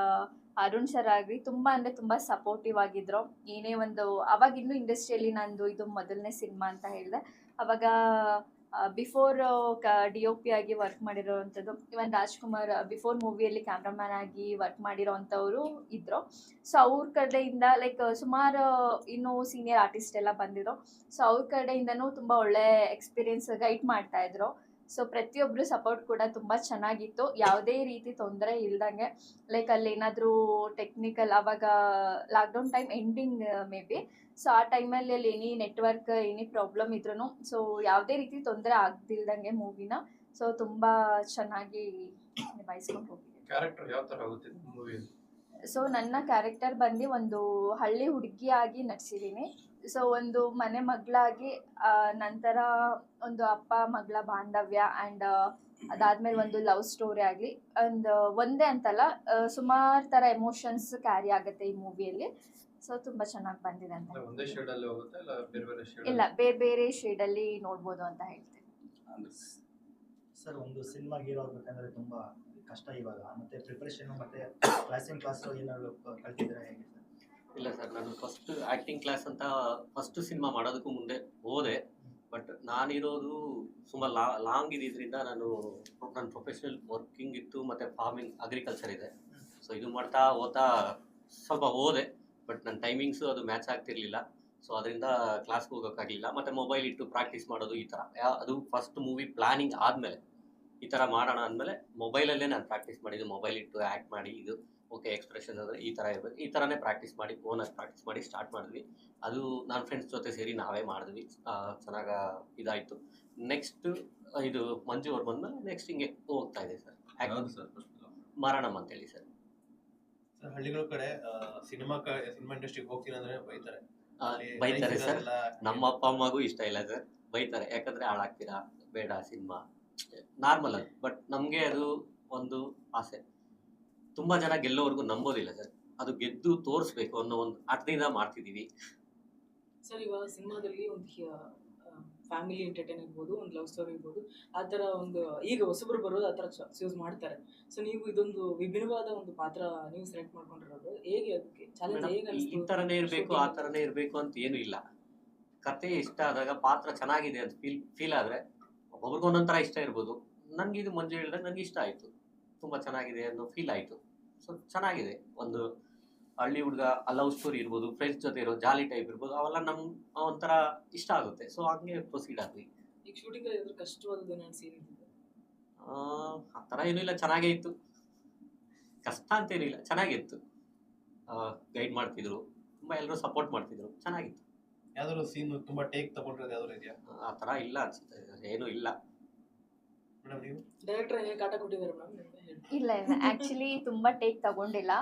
ಅರುಣ್ ಸರ್ ಆಗಲಿ ತುಂಬ ಅಂದರೆ ತುಂಬ ಸಪೋರ್ಟಿವ್ ಆಗಿದ್ರು. ಏನೇ ಒಂದು ಅವಾಗ ಇನ್ನೂ ಇಂಡಸ್ಟ್ರಿಯಲ್ಲಿ ನಂದು ಇದು ಮೊದಲನೇ ಸಿನಿಮಾ ಅಂತ ಹೇಳಿದೆ. ಅವಾಗ ಬಿಫೋರ್ ಡಿ ಒ ಪಿ ಆಗಿ ವರ್ಕ್ ಮಾಡಿರೋವಂಥದ್ದು ಇವನ್ ರಾಜ್ಕುಮಾರ್ ಬಿಫೋರ್ ಮೂವಿಯಲ್ಲಿ ಕ್ಯಾಮ್ರಾಮ್ಯಾನ್ ಆಗಿ ವರ್ಕ್ ಮಾಡಿರೋವಂಥವ್ರು ಇದ್ದರು ಸೊ ಅವ್ರ ಕಡೆಯಿಂದ ಲೈಕ್ ಸುಮಾರು ಇನ್ನೂ ಸೀನಿಯರ್ ಆರ್ಟಿಸ್ಟ್ ಎಲ್ಲ ಬಂದಿದ್ರು. ಸೊ ಅವ್ರ ಕಡೆಯಿಂದನೂ ತುಂಬ ಒಳ್ಳೆ ಎಕ್ಸ್ಪೀರಿಯನ್ಸ್ ಗೈಡ್ ಮಾಡ್ತಾಯಿದ್ರು ಸೊ ಪ್ರತಿಯೊಬ್ಬರು ಸಪೋರ್ಟ್ ಕೂಡ ತುಂಬ ಚೆನ್ನಾಗಿತ್ತು. ಯಾವುದೇ ರೀತಿ ತೊಂದರೆ ಇಲ್ದಂಗೆ ಲೈಕ್ ಅಲ್ಲಿ ಏನಾದರೂ ಟೆಕ್ನಿಕಲ್ ಅವಾಗ lockdown time ending may be so ಆ ಟೈಮಲ್ಲಿ ಅಲ್ಲಿ ಎನಿ ನೆಟ್ವರ್ಕ್ ಎನಿ ಪ್ರಾಬ್ಲಮ್ ಇದ್ರೂ ಸೊ ಯಾವುದೇ ರೀತಿ ತೊಂದರೆ ಆಗ್ದಿಲ್ದಂಗೆ ಮೂವಿನ ಸೊ ತುಂಬ ಚೆನ್ನಾಗಿ ನಿಭಾಯಿಸ್ಕೊಂಡು ಹೋಗಿದೆ ಕ್ಯಾರೆಕ್ಟರ್ ಯಾವ ತರ ಆಗುತ್ತೆ ಮೂವಿ ಸೊ ನನ್ನ ಕ್ಯಾರೆಕ್ಟರ್ ಬಂದು ಒಂದು ಹಳ್ಳಿ ಹುಡುಗಿಯಾಗಿ ನಟಿಸಿದ್ದೀನಿ ಸೊ ಒಂದು ಮನೆ ಮಗಳಾಗಿ ನಂತರ ಒಂದು ಅಪ್ಪ ಮಗಳ ಬಾಂಧವ್ಯ ಆ್ಯಂಡ್ ಅದಾದ್ಮೇಲೆ ಒಂದು ಲವ್ ಸ್ಟೋರಿ ಆಗಲಿ. ಒಂದು ಒಂದೇ ಅಂತಲ್ಲ ಸುಮಾರು ಥರ ಎಮೋಷನ್ಸ್ ಕ್ಯಾರಿ ಆಗುತ್ತೆ ಈ ಮೂವಿಯಲ್ಲಿ ಸೊ ತುಂಬ ಚೆನ್ನಾಗಿ ಬಂದಿದೆ ಅಂತ ಅಂದ್ರೆ ಒಂದೇ ಶೇಡ್ ಅಲ್ಲಿ ಹೋಗುತ್ತೆ ಇಲ್ಲ ಬೇರೆ ಬೇರೆ ಶೇಡ್ ಇಲ್ಲ ಬೇರೆ ಬೇರೆ ಶೇಡಲ್ಲಿ ನೋಡ್ಬೋದು ಅಂತ ಹೇಳ್ತೀನಿ. ಸರ್ ಒಂದು ಸಿನಿಮಾ ಹೀರೋ ಆಗ್ಬೇಕಂದ್ರೆ ತುಂಬ ಕಷ್ಟ ಇವಾಗ. ಮತ್ತೆ ಪ್ರಿಪರೇಷನ್ ಮತ್ತೆ ಕ್ಲಾಸಿಂಗ್ ಕ್ಲಾಸ್ ಏನಾದ್ರು ಕಲ್ತಿದ್ರೆ ಹೇಗೆ ಇಲ್ಲ ಸರ್, ನಾನು ಫಸ್ಟ್ ಆ್ಯಕ್ಟಿಂಗ್ ಕ್ಲಾಸ್ ಅಂತ ಫಸ್ಟ್ ಸಿನಿಮಾ ಮಾಡೋದಕ್ಕೂ ಮುಂದೆ ಹೋದೆ. ಬಟ್ ನಾನಿರೋದು ಸುಮಾರು ಲಾ ಲಾಂಗ್ ಇದ್ದಿದ್ದರಿಂದ ನಾನು ನನ್ನ ಪ್ರೊಫೆಷನಲ್ ವರ್ಕಿಂಗ್ ಇತ್ತು, ಮತ್ತು ಫಾರ್ಮಿಂಗ್ ಅಗ್ರಿಕಲ್ಚರ್ ಇದೆ. ಸೊ ಇದು ಮಾಡ್ತಾ ಓದ್ತಾ ಸ್ವಲ್ಪ ಹೋದೆ ಬಟ್ ನನ್ನ ಟೈಮಿಂಗ್ಸು ಅದು ಮ್ಯಾಚ್ ಆಗ್ತಿರ್ಲಿಲ್ಲ. ಸೊ ಅದರಿಂದ ಕ್ಲಾಸ್ಗೆ ಹೋಗೋಕ್ಕಾಗಲಿಲ್ಲ. ಮತ್ತು ಮೊಬೈಲ್ ಇಟ್ಟು ಪ್ರಾಕ್ಟೀಸ್ ಮಾಡೋದು ಈ ಥರ. ಅದು ಫಸ್ಟ್ ಮೂವಿ ಪ್ಲಾನಿಂಗ್ ಆದಮೇಲೆ ಈ ಥರ ಮಾಡೋಣ ಅಂದಮೇಲೆ ಮೊಬೈಲಲ್ಲೇ ನಾನು ಪ್ರಾಕ್ಟೀಸ್ ಮಾಡಿದ್ದು ಮೊಬೈಲ್ ಇಟ್ಟು ಆ್ಯಕ್ಟ್ ಮಾಡಿ ಇದು. ಓಕೆ ಎಕ್ಸ್ಪ್ರೆಷನ್ ಅಂದರೆ ಈ ಥರ ಇರಬೇಕು. ಈ ಥರನೇ ಪ್ರಾಕ್ಟೀಸ್ ಮಾಡಿ ಓನರ್ ಪ್ರಾಕ್ಟೀಸ್ ಮಾಡಿ ಸ್ಟಾರ್ಟ್ ಮಾಡಿದ್ವಿ. ಅದು ನನ್ನ ಫ್ರೆಂಡ್ಸ್ ಜೊತೆ ಸೇರಿ ನಾವೇ ಮಾಡಿದ್ವಿ. ಚೆನ್ನಾಗ ಇದಾಯಿತು. ನೆಕ್ಸ್ಟ್ ಇದು ಮಂಜು ಅವ್ರು ಬಂದ ನೆಕ್ಸ್ಟ್ ಹಿಂಗೆ ಹೋಗ್ತಾ ಇದೆ ಸರ್. ಮಾರಣಮ್ ಅಂತೇಳಿ ಸರ್. ಸರ್ ಹಳ್ಳಿಗಳ ಕಡೆ ಸಿನಿಮಾ ಸಿನಿಮಾ ಇಂಡಸ್ಟ್ರಿಗೆ ಹೋಗ್ತೀನಿ ಅಂದ್ರೆ ಬೈತಾರೆ. ಬೈತಾರೆ ಸರ್. ನಮ್ಮ ಅಪ್ಪ ಅಮ್ಮಗೂ ಇಷ್ಟ ಇಲ್ಲ ಸರ್. ಬೈತಾರೆ. ಯಾಕಂದ್ರೆ ಹಾಳಾಗ್ತೀರಾ? ಬೇಡ ಸಿನಿಮಾ ನಾರ್ಮಲ್ ಅದು. ಬಟ್ ನಮಗೆ ಅದು ಒಂದು ಆಸೆ. ತುಂಬ ಜನ ಗೆಲ್ಲೋವರೆಗೂ ನಂಬೋದಿಲ್ಲ ಸರ್. ಅದು ಗೆದ್ದು ತೋರಿಸ್ಬೇಕು ಅನ್ನೋ ಒಂದು ಅರ್ಥದಿಂದ ಮಾಡ್ತಿದ್ದೀವಿ. ಸರ್ ಇವಾಗ ಸಿನಿಮಾದಲ್ಲಿ ಒಂದು ಫ್ಯಾಮಿಲಿ ಎಂಟರ್ಟೈನ್ ಇರ್ಬೋದು ಒಂದು ಲವ್ ಸ್ಟೋರಿ ಇರ್ಬೋದು ಆ ಥರ ಒಂದು ಈಗ ಹೊಸಬ್ರು ಬರೋದು ಆ ಥರ ಚೂಸ್ ಮಾಡ್ತಾರೆ. ಸೊ ನೀವು ಇದೊಂದು ವಿಭಿನ್ನವಾದ ಒಂದು ಪಾತ್ರ ನೀವು ಸೆಲೆಕ್ಟ್ ಮಾಡ್ಕೊಂಡಿರೋದು ಹೇಗೆ ಅದಕ್ಕೆ ಚಾಲೆಂಜ್ ಹೇಗೆ ಈ ಥರನೇ ಇರಬೇಕು ಆ ಥರನೇ ಇರಬೇಕು ಅಂತ ಏನೂ ಇಲ್ಲ. ಕತೆ ಇಷ್ಟ ಆದಾಗ ಪಾತ್ರ ಚೆನ್ನಾಗಿದೆ ಅಂತ ಫೀಲ್ ಫೀಲ್ ಆದರೆ ಒಬ್ಬೊಬ್ರಿಗೆ ಒಂದೊಂದು ಥರ ಇಷ್ಟ ಇರ್ಬೋದು. ನನಗೆ ಇದು ಮಂಜು ಹೇಳಿದ್ರೆ ನನಗೆ ಇಷ್ಟ ಆಯಿತು. ತುಂಬ ಚೆನ್ನಾಗಿದೆ ಅನ್ನೋ ಫೀಲ್ ಆಯಿತು. ಸೊ ಚೆನ್ನಾಗಿದೆ. ಒಂದು ಹಳ್ಳಿ ಹುಡುಗ ಲವ್ ಸ್ಟೋರಿ ಇರ್ಬೋದು ಫ್ರೆಂಡ್ಸ್ ಜೊತೆ ಇರೋ ಜಾಲಿ ಟೈಪ್ ಇರ್ಬೋದು ಅವೆಲ್ಲ ನಮ್ಗೆ ಒಂಥರ ಇಷ್ಟ ಆಗುತ್ತೆ. ಸೊ ಹಂಗೆ ಪ್ರೊಸೀಡ್ ಆದ್ವಿ. ಈಗ ಶೂಟಿಂಗ್ ಇದ್ರ ಕಷ್ಟವಾದದ್ದು ಏನಾದ್ರು ಸೀನ್ ಆ ಥರ ಏನೂ ಇಲ್ಲ ಚೆನ್ನಾಗೇ ಇತ್ತು. ಕಷ್ಟ ಅಂತೇನಿಲ್ಲ ಚೆನ್ನಾಗಿತ್ತು. ಗೈಡ್ ಮಾಡ್ತಿದ್ರು. ತುಂಬ ಎಲ್ಲರೂ ಸಪೋರ್ಟ್ ಮಾಡ್ತಿದ್ರು ಚೆನ್ನಾಗಿತ್ತು. ಯಾವ್ದಾದ್ರು ಸೀನ್ ತುಂಬಾ ಟೇಕ್ ತಗೊಂಡಿರೋದು ಯಾವ್ದಾದ್ರು ಇದೆಯಾ? ಆ ಥರ ಇಲ್ಲ ಅನ್ಸುತ್ತೆ ಏನೂ ಇಲ್ಲ. ಮೇಡಮ್ ನೀವು? ಡೈರೆಕ್ಟರ್ ಹೇಗೆ ಕಾಟ ಕೊಟ್ಟಿದ್ದಾರೆ ಮೇಡಮ್ ಇಲ್ಲ ಇಲ್ಲ. ಆ್ಯಕ್ಚುಲಿ ತುಂಬ ಟೇಕ್ ತಗೊಂಡಿಲ್ಲ.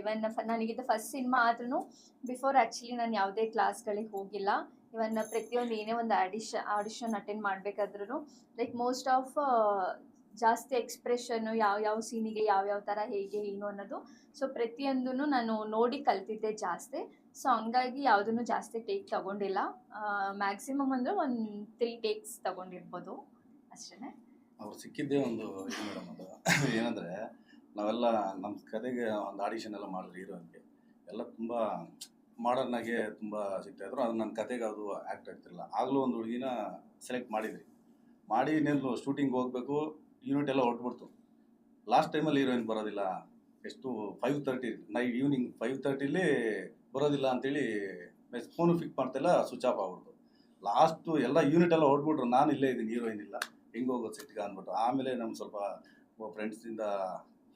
ಇವನ್ ನನಗಿದ್ದ ಫಸ್ಟ್ ಸಿನಿಮಾ ಆದ್ರೂ ಬಿಫೋರ್ ಆ್ಯಕ್ಚುಲಿ ನಾನು ಯಾವುದೇ ಕ್ಲಾಸ್ಗಳಿಗೆ ಹೋಗಿಲ್ಲ. ಇವನ್ ಪ್ರತಿಯೊಂದು ಏನೇ ಒಂದು ಆಡಿಷ ಆಡಿಷನ್ ಅಟೆಂಡ್ ಮಾಡ್ಬೇಕಾದ್ರೂ ಲೈಕ್ ಮೋಸ್ಟ್ ಆಫ್ ಜಾಸ್ತಿ ಎಕ್ಸ್ಪ್ರೆಷನ್ನು ಯಾವ ಯಾವ ಸೀನಿಗೆ ಯಾವ ಯಾವ ಥರ ಹೇಗೆ, ಏನು ಅನ್ನೋದು ಸೊ ಪ್ರತಿಯೊಂದೂ ನಾನು ನೋಡಿ ಕಲ್ತಿದ್ದೆ ಜಾಸ್ತಿ. ಸೊ ಹಂಗಾಗಿ ಯಾವುದನ್ನು ಜಾಸ್ತಿ ಟೇಕ್ ತಗೊಂಡಿಲ್ಲ. ಮ್ಯಾಕ್ಸಿಮಮ್ ಅಂದ್ರೆ ಒಂದು ತ್ರೀ ಟೇಕ್ಸ್ ತಗೊಂಡಿರ್ಬೋದು. ಅಷ್ಟೇ ಅವ್ರು ಸಿಕ್ಕಿದ್ದೇ ಒಂದು ಇದು ಮೇಡಮ್ ಅದು. ಏನಂದರೆ, ನಾವೆಲ್ಲ ನಮ್ಮ ಕತೆಗೆ ಒಂದು ಆಡಿಷನ್ ಎಲ್ಲ ಮಾಡಿದ್ರು ಹೀರೋಯಿನ್ಗೆ ಎಲ್ಲ ತುಂಬ ಮಾಡರ್ನಾಗೆ ತುಂಬ ಸಿಗ್ತಾಯಿದ್ರು. ಅದು ನನ್ನ ಕತೆಗೆ ಅದು ಆ್ಯಕ್ಟ್ ಆಗ್ತಿರಲಿಲ್ಲ. ಆಗಲೂ ಒಂದು ಹುಡುಗಿನ ಸೆಲೆಕ್ಟ್ ಮಾಡಿದ್ರಿ ಮಾಡಿ ಇನ್ನೇನು ಶೂಟಿಂಗ್ ಹೋಗಬೇಕು ಯೂನಿಟ್ ಎಲ್ಲ ಹೊಟ್ಬಿಡ್ತು ಲಾಸ್ಟ್ ಟೈಮಲ್ಲಿ ಹೀರೋಯಿನ್ ಬರೋದಿಲ್ಲ. ಎಷ್ಟು five thirty night evening five ತರ್ಟಿಲಿ ಬರೋದಿಲ್ಲ ಅಂತೇಳಿ ಫೋನು ಫಿಕ್ ಮಾಡ್ತಿಲ್ಲ ಸ್ವಿಚ್ ಆಫ್ ಆಗ್ಬಿಡ್ತು. ಲಾಸ್ಟು ಎಲ್ಲ ಯೂನಿಟ್ ಎಲ್ಲ ಹೊಟ್ಬಿಟ್ರು ನಾನು ಇಲ್ಲೇ ಇದ್ದೀನಿ ಹೀರೋಯಿನ್ ಇಲ್ಲ. ಹೆಂಗೆ ಹೋಗೋದು ಸಿಟ್ಟಿಗೆ ಅಂದ್ಬಿಟ್ಟು ಆಮೇಲೆ ನಮ್ಮ ಸ್ವಲ್ಪ ಫ್ರೆಂಡ್ಸಿಂದ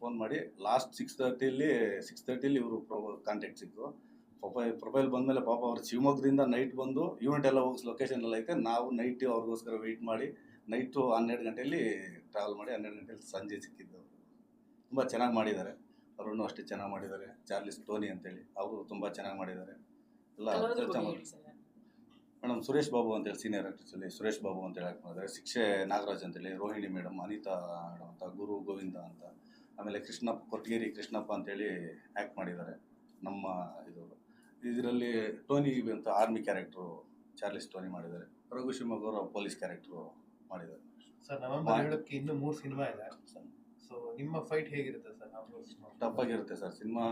ಫೋನ್ ಮಾಡಿ ಲಾಸ್ಟ್ ಸಿಕ್ಸ್ ತರ್ಟಿಲಿ ಸಿಕ್ಸ್ ತರ್ಟಿಲಿ ಇವರು ಪ್ರೊ ಕಾಂಟ್ಯಾಕ್ಟ್ ಸಿಕ್ಕು ಪ್ರೊಫೈಲ್ ಪ್ರೊಫೈಲ್ ಬಂದಮೇಲೆ ಪಾಪ ಅವ್ರು ಶಿವಮೊಗ್ಗದಿಂದ ನೈಟ್ ಬಂದು ಯೂನಿಟ್ ಎಲ್ಲ ಹೋಗಿ ಲೊಕೇಶನ್ ಎಲ್ಲ ಐತೆ. ನಾವು ನೈಟ್ ಅವ್ರಿಗೋಸ್ಕರ ವೆಯ್ಟ್ ಮಾಡಿ ನೈಟು ಹನ್ನೆರಡು ಗಂಟೆಯಲ್ಲಿ ಟ್ರಾವೆಲ್ ಮಾಡಿ ಹನ್ನೆರಡು ಗಂಟೆಯಲ್ಲಿ ಸಂಜೆ ಸಿಕ್ಕಿದ್ದು. ತುಂಬ ಚೆನ್ನಾಗಿ ಮಾಡಿದ್ದಾರೆ. ಅವರನ್ನು ಅಷ್ಟೇ ಚೆನ್ನಾಗಿ ಮಾಡಿದ್ದಾರೆ. ಚಾರ್ಲಿಸ್ ಟೋನಿ ಅಂತೇಳಿ ಅವರು ತುಂಬ ಚೆನ್ನಾಗಿ ಮಾಡಿದ್ದಾರೆ. ಎಲ್ಲ ಕಲಾವಿದ್ರ ಕೆಲಸ ಬಗ್ಗೆ ಮಾಡಿ ಹೇಳಿ ಸರ್ ಮೇಡಮ್ ಸುರೇಶ್ ಬಾಬು ಅಂತೇಳಿ ಸೀನಿಯರ್ ಆರ್ಟಿಸ್ಟಲ್ಲಿ ಸುರೇಶ್ ಬಾಬು ಅಂತೇಳಿ ಆ್ಯಕ್ಟ್ ಮಾಡಿದ್ದಾರೆ. ಶಿಕ್ಷೆ ನಾಗರಾಜ್ ಅಂತೇಳಿ ರೋಹಿಣಿ ಮೇಡಮ್ ಅನಿತಾ ಮೇಡಮ್ ಅಂತ ಗುರು ಗೋವಿಂದ ಅಂತ ಆಮೇಲೆ ಕೃಷ್ಣಪ್ಪ ಕೊಟ್ಟಿಗೇರಿ ಕೃಷ್ಣಪ್ಪ ಅಂತೇಳಿ ಆ್ಯಕ್ಟ್ ಮಾಡಿದ್ದಾರೆ. ನಮ್ಮ ಇದು ಇದರಲ್ಲಿ ಟೋನಿ ಅಂತ ಆರ್ಮಿ ಕ್ಯಾರೆಕ್ಟ್ರು ಚಾರ್ಲಿಸ್ ಟೋನಿ ಮಾಡಿದ್ದಾರೆ. ರಘು ಶಿವಮೊಗ್ಗ ಅವರು ಪೊಲೀಸ್ ಕ್ಯಾರೆಕ್ಟ್ರು ಮಾಡಿದ್ದಾರೆ. ಸರ್ ನವೆಂಬರ್ ಏಳಕ್ಕೆ ಇನ್ನೂ ಮೂರು ಸಿನಿಮಾ ಇದೆ. ಸೊ ನಿಮ್ಮ ಫೈಟ್ ಹೇಗಿರುತ್ತೆ ಸರ್ ನಾವು ಟಫ್ ಆಗಿರುತ್ತೆ ಸರ್. ಸಿನಿಮಾ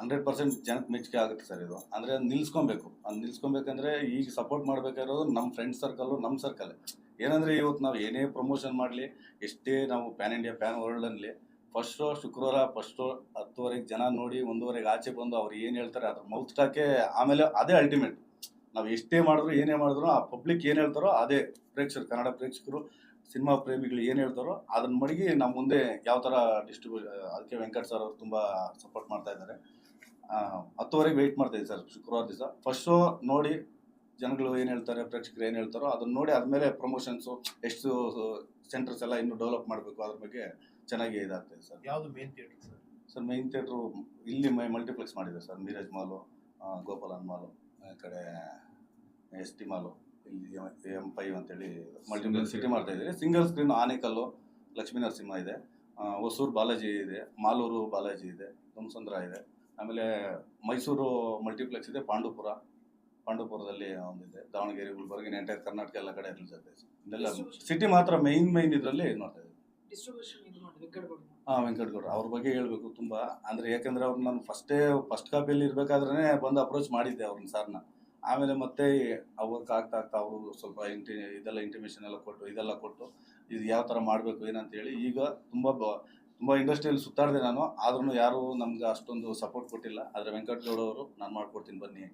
ಹಂಡ್ರೆಡ್ ಪರ್ಸೆಂಟ್ ಜನಕ್ಕೆ ಮೆಚ್ಚುಗೆ ಆಗುತ್ತೆ ಸರ್ ಇದು. ಅಂದರೆ ಅದು ನಿಲ್ಸ್ಕೊಬೇಕು. ಅದು ನಿಲ್ಸ್ಕೊಬೇಕಂದ್ರೆ ಈಗ ಸಪೋರ್ಟ್ ಮಾಡಬೇಕಾಗಿರೋದು ನಮ್ಮ ಫ್ರೆಂಡ್ ಸರ್ಕಲ್ಲು ನಮ್ಮ ಸರ್ಕಲ್ ಏನಂದರೆ ಇವತ್ತು ನಾವು ಏನೇ ಪ್ರಮೋಷನ್ ಮಾಡಲಿ, ಎಷ್ಟೇ ನಾವು ಪ್ಯಾನ್ ಇಂಡಿಯಾ ಪ್ಯಾನ್ ವರ್ಲ್ಡಲ್ಲಿ ಫಸ್ಟ್ ಶುಕ್ರವಾರ ಫಸ್ಟ್ ಹತ್ತುವರೆಗೆ ಜನ ನೋಡಿ, ಒಂದೂವರೆಗೆ ಆಚೆ ಬಂದು ಅವ್ರು ಏನು ಹೇಳ್ತಾರೆ ಅದ್ರ ಮೌತ್ ಆಮೇಲೆ ಅದೇ ಅಲ್ಟಿಮೇಟ್ ನಾವು ಎಷ್ಟೇ ಮಾಡಿದ್ರು, ಏನೇ ಮಾಡಿದ್ರು, ಆ ಪಬ್ಲಿಕ್ ಏನು ಹೇಳ್ತಾರೋ ಅದೇ. ಪ್ರೇಕ್ಷಕರು, ಕನ್ನಡ ಪ್ರೇಕ್ಷಕರು, ಸಿನಿಮಾ ಪ್ರೇಮಿಗಳು ಏನು ಹೇಳ್ತಾರೋ ಅದನ್ನ ಮಡಗಿ ನಮ್ಮ ಮುಂದೆ ಯಾವ ಥರ ಡಿಸ್ಟ್ರಿಬ್ಯೂ ಅದಕ್ಕೆ ವೆಂಕಟ್ ಸರ್ ಅವರು ತುಂಬ ಸಪೋರ್ಟ್ ಮಾಡ್ತಾ ಇದ್ದಾರೆ. ಹತ್ತುವರೆಗೆ ವೆಯ್ಟ್ ಮಾಡ್ತಾ ಇದ್ದೀವಿ ಸರ್ ಶುಕ್ರವಾರ ದಿವಸ. ಫಸ್ಟ್ ಶೋ ನೋಡಿ ಜನಗಳು ಏನು ಹೇಳ್ತಾರೆ ಪ್ರೇಕ್ಷಕರು ಏನು ಹೇಳ್ತಾರೋ ಅದನ್ನ ನೋಡಿ ಆದಮೇಲೆ ಪ್ರಮೋಷನ್ಸು ಎಷ್ಟು ಸೆಂಟರ್ಸ್ ಎಲ್ಲ ಇನ್ನೂ ಡೆವಲಪ್ ಮಾಡಬೇಕು ಅದ್ರ ಬಗ್ಗೆ ಚೆನ್ನಾಗಿ ಇದಾಗ್ತದೆ ಸರ್ ಯಾವುದು main theatre sir sir main theatre ಇಲ್ಲಿ ಮೈ ಮಲ್ಟಿಪ್ಲೆಕ್ಸ್ ಮಾಡಿದೆ ಸರ್ ಮೀರಜ್ ಮಾಲು ಆ, ಗೋಪಾಲನ್ ಮಾಲು ಈ ಕಡೆ ಎಸ್ ಟಿ ಮಾಲು ಇಲ್ಲಿ ಎಂ ಫೈವ್ ಅಂತೇಳಿ ಮಲ್ಟಿಪ್ಲೆಕ್ಸ್ ಸಿಟಿ ಮಾಡ್ತಾ ಇದ್ದೀವಿ. ಸಿಂಗಲ್ ಸ್ಕ್ರೀನ್ ಆನೇಕಲ್ಲು ಲಕ್ಷ್ಮೀ ನರಸಿಂಹ ಇದೆ. ಹೊಸೂರು ಬಾಲಾಜಿ ಇದೆ ಮಾಲೂರು ಬಾಲಾಜಿ ಇದೆ ತುಮಸಂದ್ರ ಇದೆ. ಆಮೇಲೆ ಮೈಸೂರು ಮಲ್ಟಿಪ್ಲೆಕ್ಸ್ ಇದೆ ಪಾಂಡುಪುರ. ಪಾಂಡುಪುರದಲ್ಲಿ ಒಂದಿದೆ ದಾವಣಗೆರೆ ಗುಲ್ಬರ್ಗಿನ ಎಂಟೈರ್ ಕರ್ನಾಟಕ ಎಲ್ಲ ಕಡೆ ಆಗ್ತದೆ ಇದೆಲ್ಲ ಸಿಟಿ ಮಾತ್ರ ಮೈನ್ ಮೈನ್ ಇದರಲ್ಲಿ ನೋಡ್ತಾ ಇದ್ದೀವಿ. ಹಾಂ ವೆಂಕಟಗೌಡ. ಅವ್ರ ಬಗ್ಗೆ ಹೇಳಬೇಕು ತುಂಬ. ಅಂದರೆ ಯಾಕಂದರೆ ಅವ್ರು ನಾನು ಫಸ್ಟೇ ಫಸ್ಟ್ ಕಾಪಿಯಲ್ಲಿ ಇರಬೇಕಾದ್ರೆ ಬಂದು ಅಪ್ರೋಚ್ ಮಾಡಿದ್ದೆ ಅವ್ರನ್ನ ಸರ್ನ. ಆಮೇಲೆ ಮತ್ತೆ ಅವ್ರಿಗೆ ಆಗ್ತಾ ಆಗ್ತಾ ಅವರು ಸ್ವಲ್ಪ ಇಂಟಿ ಇದೆಲ್ಲ ಇಂಟಿಮೇಷನ್ ಎಲ್ಲ ಕೊಟ್ಟು ಇದೆಲ್ಲ ಕೊಟ್ಟು ಇದು ಯಾವ ಥರ ಮಾಡಬೇಕು ಏನಂತೇಳಿ ಈಗ ತುಂಬ ಬ ತುಂಬ ಇಂಡಸ್ಟ್ರಿಯಲ್ಲಿ ಸುತ್ತಾಡಿದೆ ನಾನು. ಆದ್ರೂ ಯಾರು ನಮ್ಗೆ ಅಷ್ಟೊಂದು ಸಪೋರ್ಟ್ ಕೊಟ್ಟಿಲ್ಲ. ಆದರೆ ವೆಂಕಟಗೌಡ ಅವರು ನಾನು ಮಾಡ್ಕೊಡ್ತೀನಿ ಬನ್ನಿ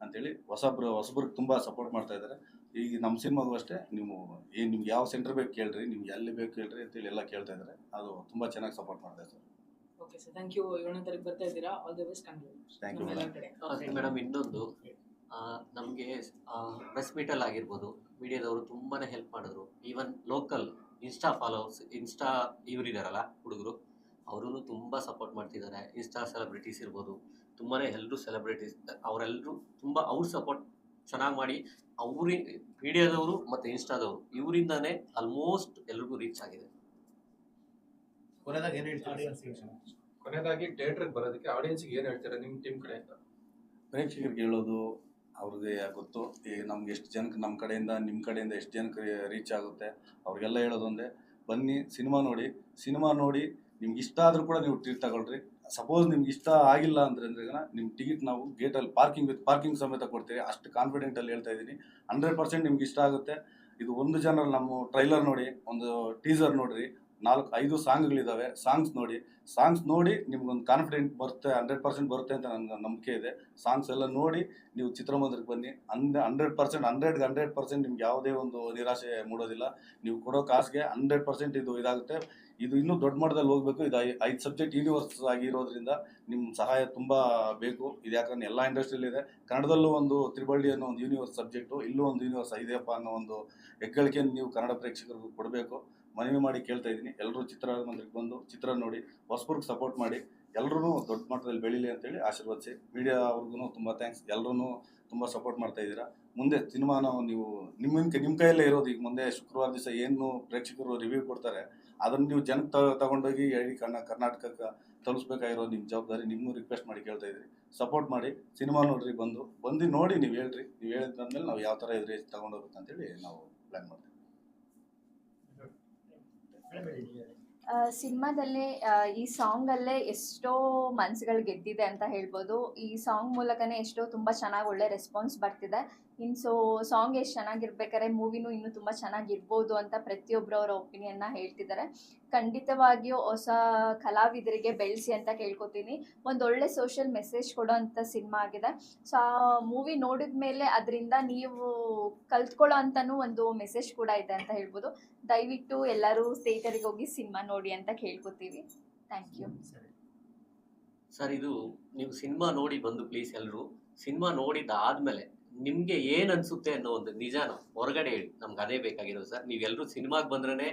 ಅಂತೇಳಿ ಹೊಸಬ್ರು ಹೊಸಬ್ರಿಗೆ ತುಂಬ ಸಪೋರ್ಟ್ ಮಾಡ್ತಾ ಇದ್ದಾರೆ. ಈಗ ನಮ್ಮ ಸಿನಿಮಾಗೂ ಅಷ್ಟೇ ನೀವು ಏನು ನಿಮ್ಗೆ ಯಾವ ಸೆಂಟರ್ ಬೇಕು ಕೇಳ್ರಿ ನಿಮ್ಗೆ ಎಲ್ಲಿ ಬೇಕು ಕೇಳ್ರಿ ಅಂತೇಳಿ ಎಲ್ಲ ಕೇಳ್ತಾ ಇದ್ದಾರೆ. ಅದು ತುಂಬ ಚೆನ್ನಾಗಿ ಸಪೋರ್ಟ್ ಮಾಡ್ತಾ ಇದ್ದಾರೆ ಓಕೆ ಸರ್ ಥ್ಯಾಂಕ್ ಯು ಏಳನೇ ತಾರೀಕು ಬರ್ತಾ ಇದ್ದೀರಾ? ಆಲ್ ದ ಬೆಸ್ಟ್ ಕಂಗ್ಲಿ ಥ್ಯಾಂಕ್ ಯು ಎಲ್ಲ ಮೇಡಮ್ ಕಡೆ. ಮೇಡಮ್ ಇನ್ನೊಂದು. ನಮಗೆ ಪ್ರೆಸ್ ಮೀಟಲ್ಲಿ ಆಗಿರ್ಬೋದು ಮೀಡಿಯಾದವರು ತುಂಬಾ ಹೆಲ್ಪ್ ಮಾಡಿದ್ರು. Even local insta followers insta ಇವರಿದಾರಲ್ಲ ಹುಡುಗರು ಅವರು ತುಂಬ ಸಪೋರ್ಟ್ ಮಾಡ್ತಿದ್ದಾರೆ. ಇನ್ಸ್ಟಾ ಸೆಲೆಬ್ರಿಟೀಸ್ ಇರ್ಬೋದು ತುಂಬಾ ಎಲ್ಲರೂ ಸೆಲೆಬ್ರಿಟೀಸ್ ಅವರೆಲ್ಲರೂ ತುಂಬ ಅವ್ರ ಸಪೋರ್ಟ್ ಚೆನ್ನಾಗಿ ಮಾಡಿ ಅವ್ರಿ ಮೀಡಿಯಾದವರು ಮತ್ತು ಇನ್ಸ್ಟಾದವರು ಇವರಿಂದಾನೇ ಆಲ್ಮೋಸ್ಟ್ ಎಲ್ರಿಗೂ ರೀಚ್ ಆಗಿದೆ. ಕೊನೆಯದಾಗಿ ಏನು ಹೇಳ್ತೀರಾ ಕೊನೆಯದಾಗಿ ಥಿಯೇಟ್ರಿಗೆ ಬರೋದಕ್ಕೆ ಆಡಿಯನ್ಸ್ಗೆ ಏನು ಹೇಳ್ತೀರಾ ನಿಮ್ಮ ಟೀಮ್ ಕಡೆಯಿಂದ ಪ್ರೇಕ್ಷಕರಿಗೆ ಹೇಳೋದು ಅವ್ರಿಗೆ ಗೊತ್ತು. ಈಗ ನಮ್ಗೆ ಎಷ್ಟು ಜನಕ್ಕೆ ನಮ್ಮ ಕಡೆಯಿಂದ ನಿಮ್ಮ ಕಡೆಯಿಂದ ಎಷ್ಟು ಜನಕ್ಕೆ ರೀಚ್ ಆಗುತ್ತೆ, ಅವ್ರಿಗೆಲ್ಲ ಹೇಳೋದೊಂದೇ ಬನ್ನಿ, ಸಿನಿಮಾ ನೋಡಿ. ಸಿನಿಮಾ ನೋಡಿ, ನಿಮ್ಗೆ ಇಷ್ಟ ಆದರೂ ಕೂಡ ನೀವು ಟಿಕೆಟ್ ತಗೊಳ್ರಿ. ಸಪೋಸ್ ನಿಮ್ಗೆ ಇಷ್ಟ ಆಗಿಲ್ಲ ಅಂದ್ರೆ ಅಂದ್ರೆ ನಿಮ್ಮ ಟಿಕೆಟ್ ನಾವು ಗೇಟಲ್ಲಿ ಪಾರ್ಕಿಂಗ್ ವಿತ್ ಪಾರ್ಕಿಂಗ್ ಸಮೇತ ಕೊಡ್ತೀವಿ. ಅಷ್ಟು ಕಾನ್ಫಿಡೆಂಟಲ್ಲಿ ಹೇಳ್ತಾ ಇದ್ದೀನಿ. ಹಂಡ್ರೆಡ್ ಪರ್ಸೆಂಟ್ ನಿಮ್ಗೆ ಇಷ್ಟ ಆಗುತ್ತೆ. ಇದು ಒಂದು ಜನರಲ್ಲಿ ನಮ್ಮ ಟ್ರೈಲರ್ ನೋಡಿ, ಒಂದು ಟೀಸರ್ ನೋಡ್ರಿ. ನಾಲ್ಕು, ಐದು ಸಾಂಗ್ಗಳಿದ್ದಾವೆ ಸಾಂಗ್ಸ್ ನೋಡಿ. ಸಾಂಗ್ಸ್ ನೋಡಿ ನಿಮ್ಗೊಂದು ಕಾನ್ಫಿಡೆಂಟ್ ಬರುತ್ತೆ ಹಂಡ್ರೆಡ್ ಪರ್ಸೆಂಟ್ ಬರುತ್ತೆ ಅಂತ ನನಗೆ ನಂಬಿಕೆ ಇದೆ. ಸಾಂಗ್ಸ್ ಎಲ್ಲ ನೋಡಿ ನೀವು ಚಿತ್ರಮಂದಿರಕ್ಕೆ ಬನ್ನಿ. ಅಂದ ಹಂಡ್ರೆಡ್ ಪರ್ಸೆಂಟ್ ಹಂಡ್ರೆಡ್ಗೆ ಹಂಡ್ರೆಡ್ ಪರ್ಸೆಂಟ್ ನಿಮ್ಗೆ ಯಾವುದೇ ಒಂದು ನಿರಾಶೆ ಮೂಡೋದಿಲ್ಲ. ನೀವು ಕೊಡೋ ಕಾಸಿಗೆ ಹಂಡ್ರೆಡ್ ಪರ್ಸೆಂಟ್ ಇದು ಇದಾಗುತ್ತೆ. ಇದು ಇನ್ನೂ ದೊಡ್ಡ ಮಟ್ಟದಲ್ಲಿ ಹೋಗಬೇಕು. ಇದು ಐದು ಸಬ್ಜೆಕ್ಟ್ ಯೂನಿವರ್ಸ್ ಆಗಿರೋದ್ರಿಂದ ನಿಮ್ಮ ಸಹಾಯ ತುಂಬ ಬೇಕು. ಇದು ಯಾಕಂದ್ರೆ ಎಲ್ಲ ಇಂಡಸ್ಟ್ರಿಯಲ್ಲಿದೆ ಕನ್ನಡದಲ್ಲೂ ಒಂದು ತ್ರಿಬಳ್ಳಿ ಅನ್ನೋ ಒಂದು ಯೂನಿವರ್ಸ್ ಸಬ್ಜೆಕ್ಟು ಇಲ್ಲೂ ಒಂದು ಯೂನಿವರ್ಸ್ ಇದೆಯಪ್ಪ ಅನ್ನೋ ಒಂದು ಹೆಗ್ಗಳಿಕೆಯನ್ನು ನೀವು ಕನ್ನಡ ಪ್ರೇಕ್ಷಕರಿಗೂ ಕೊಡಬೇಕು. ಮನವಿ ಮಾಡಿ ಕೇಳ್ತಾ ಇದ್ದೀನಿ. ಎಲ್ಲರೂ ಚಿತ್ರಮಂದಿರಕ್ಕೆ ಬಂದು ಚಿತ್ರ ನೋಡಿ, ಹೊಸಬರ್ಗ್ ಸಪೋರ್ಟ್ ಮಾಡಿ ಎಲ್ಲರೂ ದೊಡ್ಡ ಮಟ್ಟದಲ್ಲಿ ಬೆಳೀಲಿ ಅಂತೇಳಿ ಆಶೀರ್ವದಿಸಿ ಮೀಡಿಯಾ ಅವ್ರಿಗೂ ತುಂಬ ಥ್ಯಾಂಕ್ಸ್ ಎಲ್ಲರೂ ತುಂಬ ಸಪೋರ್ಟ್ ಮಾಡ್ತಾ ಇದ್ದೀರಾ. ಮುಂದೆ ಸಿನಿಮಾನ ನೀವು ನಿಮ್ಮ ನಿಮ್ಮ ಕೈಯಲ್ಲೇ ಇರೋದು. ಈಗ ಮುಂದೆ ಶುಕ್ರವಾರ ದಿವಸ ಏನು ಪ್ರೇಕ್ಷಕರು ರಿವ್ಯೂ ಕೊಡ್ತಾರೆ, ಅದನ್ನು ನೀವು ಜನಕ್ಕೆ ತಗೊಂಡೋಗಿ ಹೇಳಿ ಕನ್ನ ಕರ್ನಾಟಕಕ್ಕೆ ತಲುಪಿಸ್ಬೇಕಾಗಿರೋ ನಿಮ್ಮ ಜವಾಬ್ದಾರಿ ನಿಮ್ಮನ್ನು ರಿಕ್ವೆಸ್ಟ್ ಮಾಡಿ ಕೇಳ್ತಾ ಇದ್ದೀರಿ. ಸಪೋರ್ಟ್ ಮಾಡಿ, ಸಿನಿಮಾ ನೋಡ್ರಿ ಬಂದು. ಬಂದು ನೋಡಿ ನೀವು ಹೇಳ್ರಿ. ನೀವು ಹೇಳಿದ್ಮೇಲೆ ನಾವು ಯಾವ ಥರ ಎದುರು ತಗೊಂಡೋಗ್ಬೇಕಂತೇಳಿ ನಾವು ಪ್ಲ್ಯಾನ್ ಮಾಡ್ತೀವಿ. ಸಿನಿಮಾದಲ್ಲಿ ಈ ಸಾಂಗಲ್ಲೇ ಎಷ್ಟೋ ಮನ್ಸುಗಳು ಗೆದ್ದಿದೆ ಅಂತ ಹೇಳ್ಬೋದು. ಈ ಸಾಂಗ್ ಮೂಲಕನೇ ಎಷ್ಟೋ ತುಂಬಾ ಚೆನ್ನಾಗಿ ಒಳ್ಳೆ ರೆಸ್ಪಾನ್ಸ್ ಬರ್ತಿದೆ. ಇನ್ನು ಸೊ ಸಾಂಗ್ ಎಷ್ಟು ಚೆನ್ನಾಗಿರ್ಬೇಕಾದ್ರೆ ಮೂವಿನೂ ಇನ್ನೂ ತುಂಬ ಚೆನ್ನಾಗಿರ್ಬೋದು ಅಂತ ಪ್ರತಿಯೊಬ್ಬರು ಅವರ ಒಪಿನಿಯನ್ನ ಹೇಳ್ತಿದ್ದಾರೆ. ಖಂಡಿತವಾಗಿಯೂ ಹೊಸ ಕಲಾವಿದರಿಗೆ ಬೆಳೆಸಿ ಅಂತ ಕೇಳ್ಕೊತೀನಿ. ಒಂದು ಒಳ್ಳೆ ಸೋಷಿಯಲ್ ಮೆಸೇಜ್ ಕೊಡೋ ಅಂಥ ಸಿನಿಮಾ ಆಗಿದೆ. ಸೊ ಆ ಮೂವಿ ನೋಡಿದ ಮೇಲೆ ಅದರಿಂದ ನೀವು ಕಲ್ತ್ಕೊಳ್ಳೋ ಅಂತಲೂ ಒಂದು ಮೆಸೇಜ್ ಕೂಡ ಇದೆ ಅಂತ ಹೇಳ್ಬೋದು. ದಯವಿಟ್ಟು ಎಲ್ಲರೂ ಥಿಯೇಟರಿಗೆ ಹೋಗಿ ಸಿನಿಮಾ ನೋಡಿ ಅಂತ ಕೇಳ್ಕೊತೀವಿ. ಥ್ಯಾಂಕ್ ಯು ಸರಿ. ಸರ್, ಇದು ನೀವು ಸಿನಿಮಾ ನೋಡಿ ಬಂದು ಪ್ಲೀಸ್ ಎಲ್ಲರೂ ಸಿನಿಮಾ ನೋಡಿದ್ದಾದ್ಮೇಲೆ ನಿಮಗೆ ಏನ್ ಅನ್ಸುತ್ತೆ ಅನ್ನೋ ಒಂದು ನಿಜಾನ ಹೊರಗಡೆ ಹೇಳಿ ನಮ್ಗೆ ಅದೇ ಬೇಕಾಗಿರೋದು ಸರ್. ನೀವೆಲ್ಲರೂ ಸಿನಿಮಾಗೆ ಬಂದ್ರೆ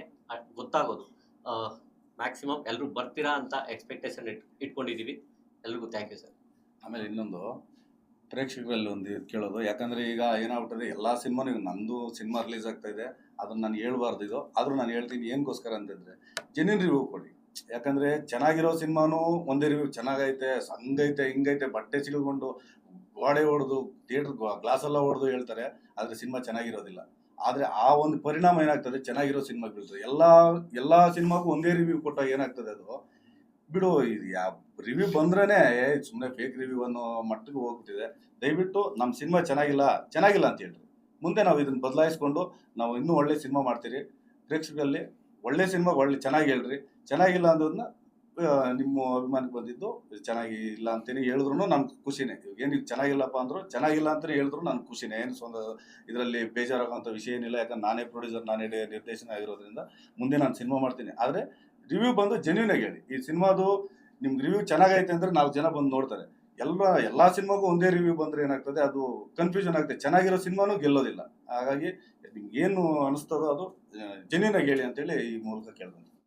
ಗೊತ್ತಾಗೋದು. ಮ್ಯಾಕ್ಸಿಮಮ್ ಎಲ್ಲರೂ ಬರ್ತೀರಾ ಅಂತ ಎಕ್ಸ್ಪೆಕ್ಟೇಷನ್ ಇಟ್ ಇಟ್ಕೊಂಡಿದ್ದೀವಿ ಎಲ್ರಿಗೂ ಥ್ಯಾಂಕ್ ಯು ಸರ್ ಆಮೇಲೆ ಇನ್ನೊಂದು, ಪ್ರೇಕ್ಷಕರಲ್ಲಿ ಒಂದು ಕೇಳೋದು. ಯಾಕಂದ್ರೆ ಈಗ ಏನಾಗ್ಬಿಟ್ಟಿದೆ, ಎಲ್ಲ ಸಿನಿಮಾನು ಈಗ ನಂದು ಸಿನಿಮಾ ರಿಲೀಸ್ ಆಗ್ತಾ ಇದೆ. ಅದನ್ನ ನಾನು ಹೇಳ್ಬಾರ್ದು ಇದು. ಆದ್ರೂ ನಾನು ಹೇಳ್ತೀನಿ ಏನಕ್ಕೋಸ್ಕರ ಅಂತಂದ್ರೆ ಜೆನ್ಯೂನ್ ರಿವ್ಯೂ ಕೊಡಿ. ಯಾಕಂದ್ರೆ ಚೆನ್ನಾಗಿರೋ ಸಿನಿಮಾನು ಒಂದೇ ರಿವ್ಯೂ ಚೆನ್ನಾಗೈತೆ, ಹಂಗೈತೆ, ಹಿಂಗೈತೆ, ಬಟ್ಟೆ ಸಿಲ್ಕೊಂಡು ಗೋಡೆ ಹೊಡೆದು ಥಿಯೇಟರ್ ಗ್ಲಾಸ್ ಎಲ್ಲ ಹೊಡೆದು ಹೇಳ್ತಾರೆ, ಆದರೆ ಸಿನಿಮಾ ಚೆನ್ನಾಗಿರೋದಿಲ್ಲ. ಆದರೆ ಆ ಒಂದು ಪರಿಣಾಮ ಏನಾಗ್ತದೆ? ಚೆನ್ನಾಗಿರೋ ಸಿನಿಮಾ ಬೀಳ್ತದೆ ಎಲ್ಲ ಎಲ್ಲ ಸಿನಿಮಾಗೂ ಒಂದೇ ರಿವ್ಯೂ ಕೊಟ್ಟಾಗ ಏನಾಗ್ತದೆ ಅದು? ಬಿಡು, ಇದು ಯಾವ ರಿವ್ಯೂ ಬಂದ್ರೇ ಸುಮ್ಮನೆ ಫೇಕ್ ರಿವ್ಯೂ ಅನ್ನೋ ಮಟ್ಟಿಗೆ ಹೋಗ್ಬಿಟ್ಟಿದೆ. ದಯವಿಟ್ಟು ನಮ್ಮ ಸಿನಿಮಾ ಚೆನ್ನಾಗಿಲ್ಲ ಚೆನ್ನಾಗಿಲ್ಲ ಅಂತ ಹೇಳ್ರಿ. ಮುಂದೆ ನಾವು ಇದನ್ನು ಬದಲಾಯಿಸ್ಕೊಂಡು ನಾವು ಇನ್ನೂ ಒಳ್ಳೆ ಸಿನಿಮಾ ಮಾಡ್ತೀರಿ. ಪ್ರೇಕ್ಷಕರಲ್ಲಿ ಒಳ್ಳೆ ಸಿನಿಮಾ ಒಳ್ಳೆ, ಚೆನ್ನಾಗಿ ಹೇಳ್ರಿ. ಚೆನ್ನಾಗಿಲ್ಲ ಅನ್ನೋದನ್ನ ನಿಮ್ಮ ಅಭಿಮಾನಕ್ಕೆ ಬಂದಿದ್ದು ಚೆನ್ನಾಗಿ ಇಲ್ಲ ಅಂತೇಳಿ ಹೇಳಿದ್ರು ನನ್ಗೆ ಖುಷಿನೇ. ಏನು ಈಗ ಚೆನ್ನಾಗಿಲ್ಲಪ್ಪ ಅಂದ್ರು, ಚೆನ್ನಾಗಿಲ್ಲ ಅಂತಲೇ ಹೇಳಿದ್ರು ನನ್ಗೆ ಖುಷಿನೇ. ಏನು ಸ್ವಂತ ಇದರಲ್ಲಿ ಬೇಜಾರಾಗೋಂಥ ವಿಷಯ ಏನಿಲ್ಲ, ಯಾಕಂದ್ರೆ ನಾನೇ ಪ್ರೊಡ್ಯೂಸರ್ ನಾನೇ ನಿರ್ದೇಶನ ಆಗಿರೋದ್ರಿಂದ ಮುಂದೆ ನಾನು ಸಿನಿಮಾ ಮಾಡ್ತೀನಿ. ಆದರೆ ರಿವ್ಯೂ ಬಂದು ಜೆನ್ಯೂನಾಗಿ ಹೇಳಿ. ಈ ಸಿನಿಮಾದು ನಿಮ್ಗೆ ರಿವ್ಯೂ ಚೆನ್ನಾಗೈತೆ ಅಂದರೆ ನಾಲ್ಕು ಜನ ಬಂದು ನೋಡ್ತಾರೆ. ಎಲ್ಲ ಎಲ್ಲ ಸಿನಿಮಾಗೂ ಒಂದೇ ರಿವ್ಯೂ ಬಂದರೆ ಏನಾಗ್ತದೆ, ಅದು ಕನ್ಫ್ಯೂಷನ್ ಆಗುತ್ತೆ ಚೆನ್ನಾಗಿರೋ ಸಿನಿಮಾನೂ ಗೆಲ್ಲೋದಿಲ್ಲ. ಹಾಗಾಗಿ ನಿಮ್ಗೆ ಏನು ಅನಿಸ್ತದೋ ಅದು ಜೆನ್ಯೂನ್ ಆಗಿ ಹೇಳಿ ಅಂತೇಳಿ ಈ ಮೂಲಕ ಕೇಳ್ತೀನಿ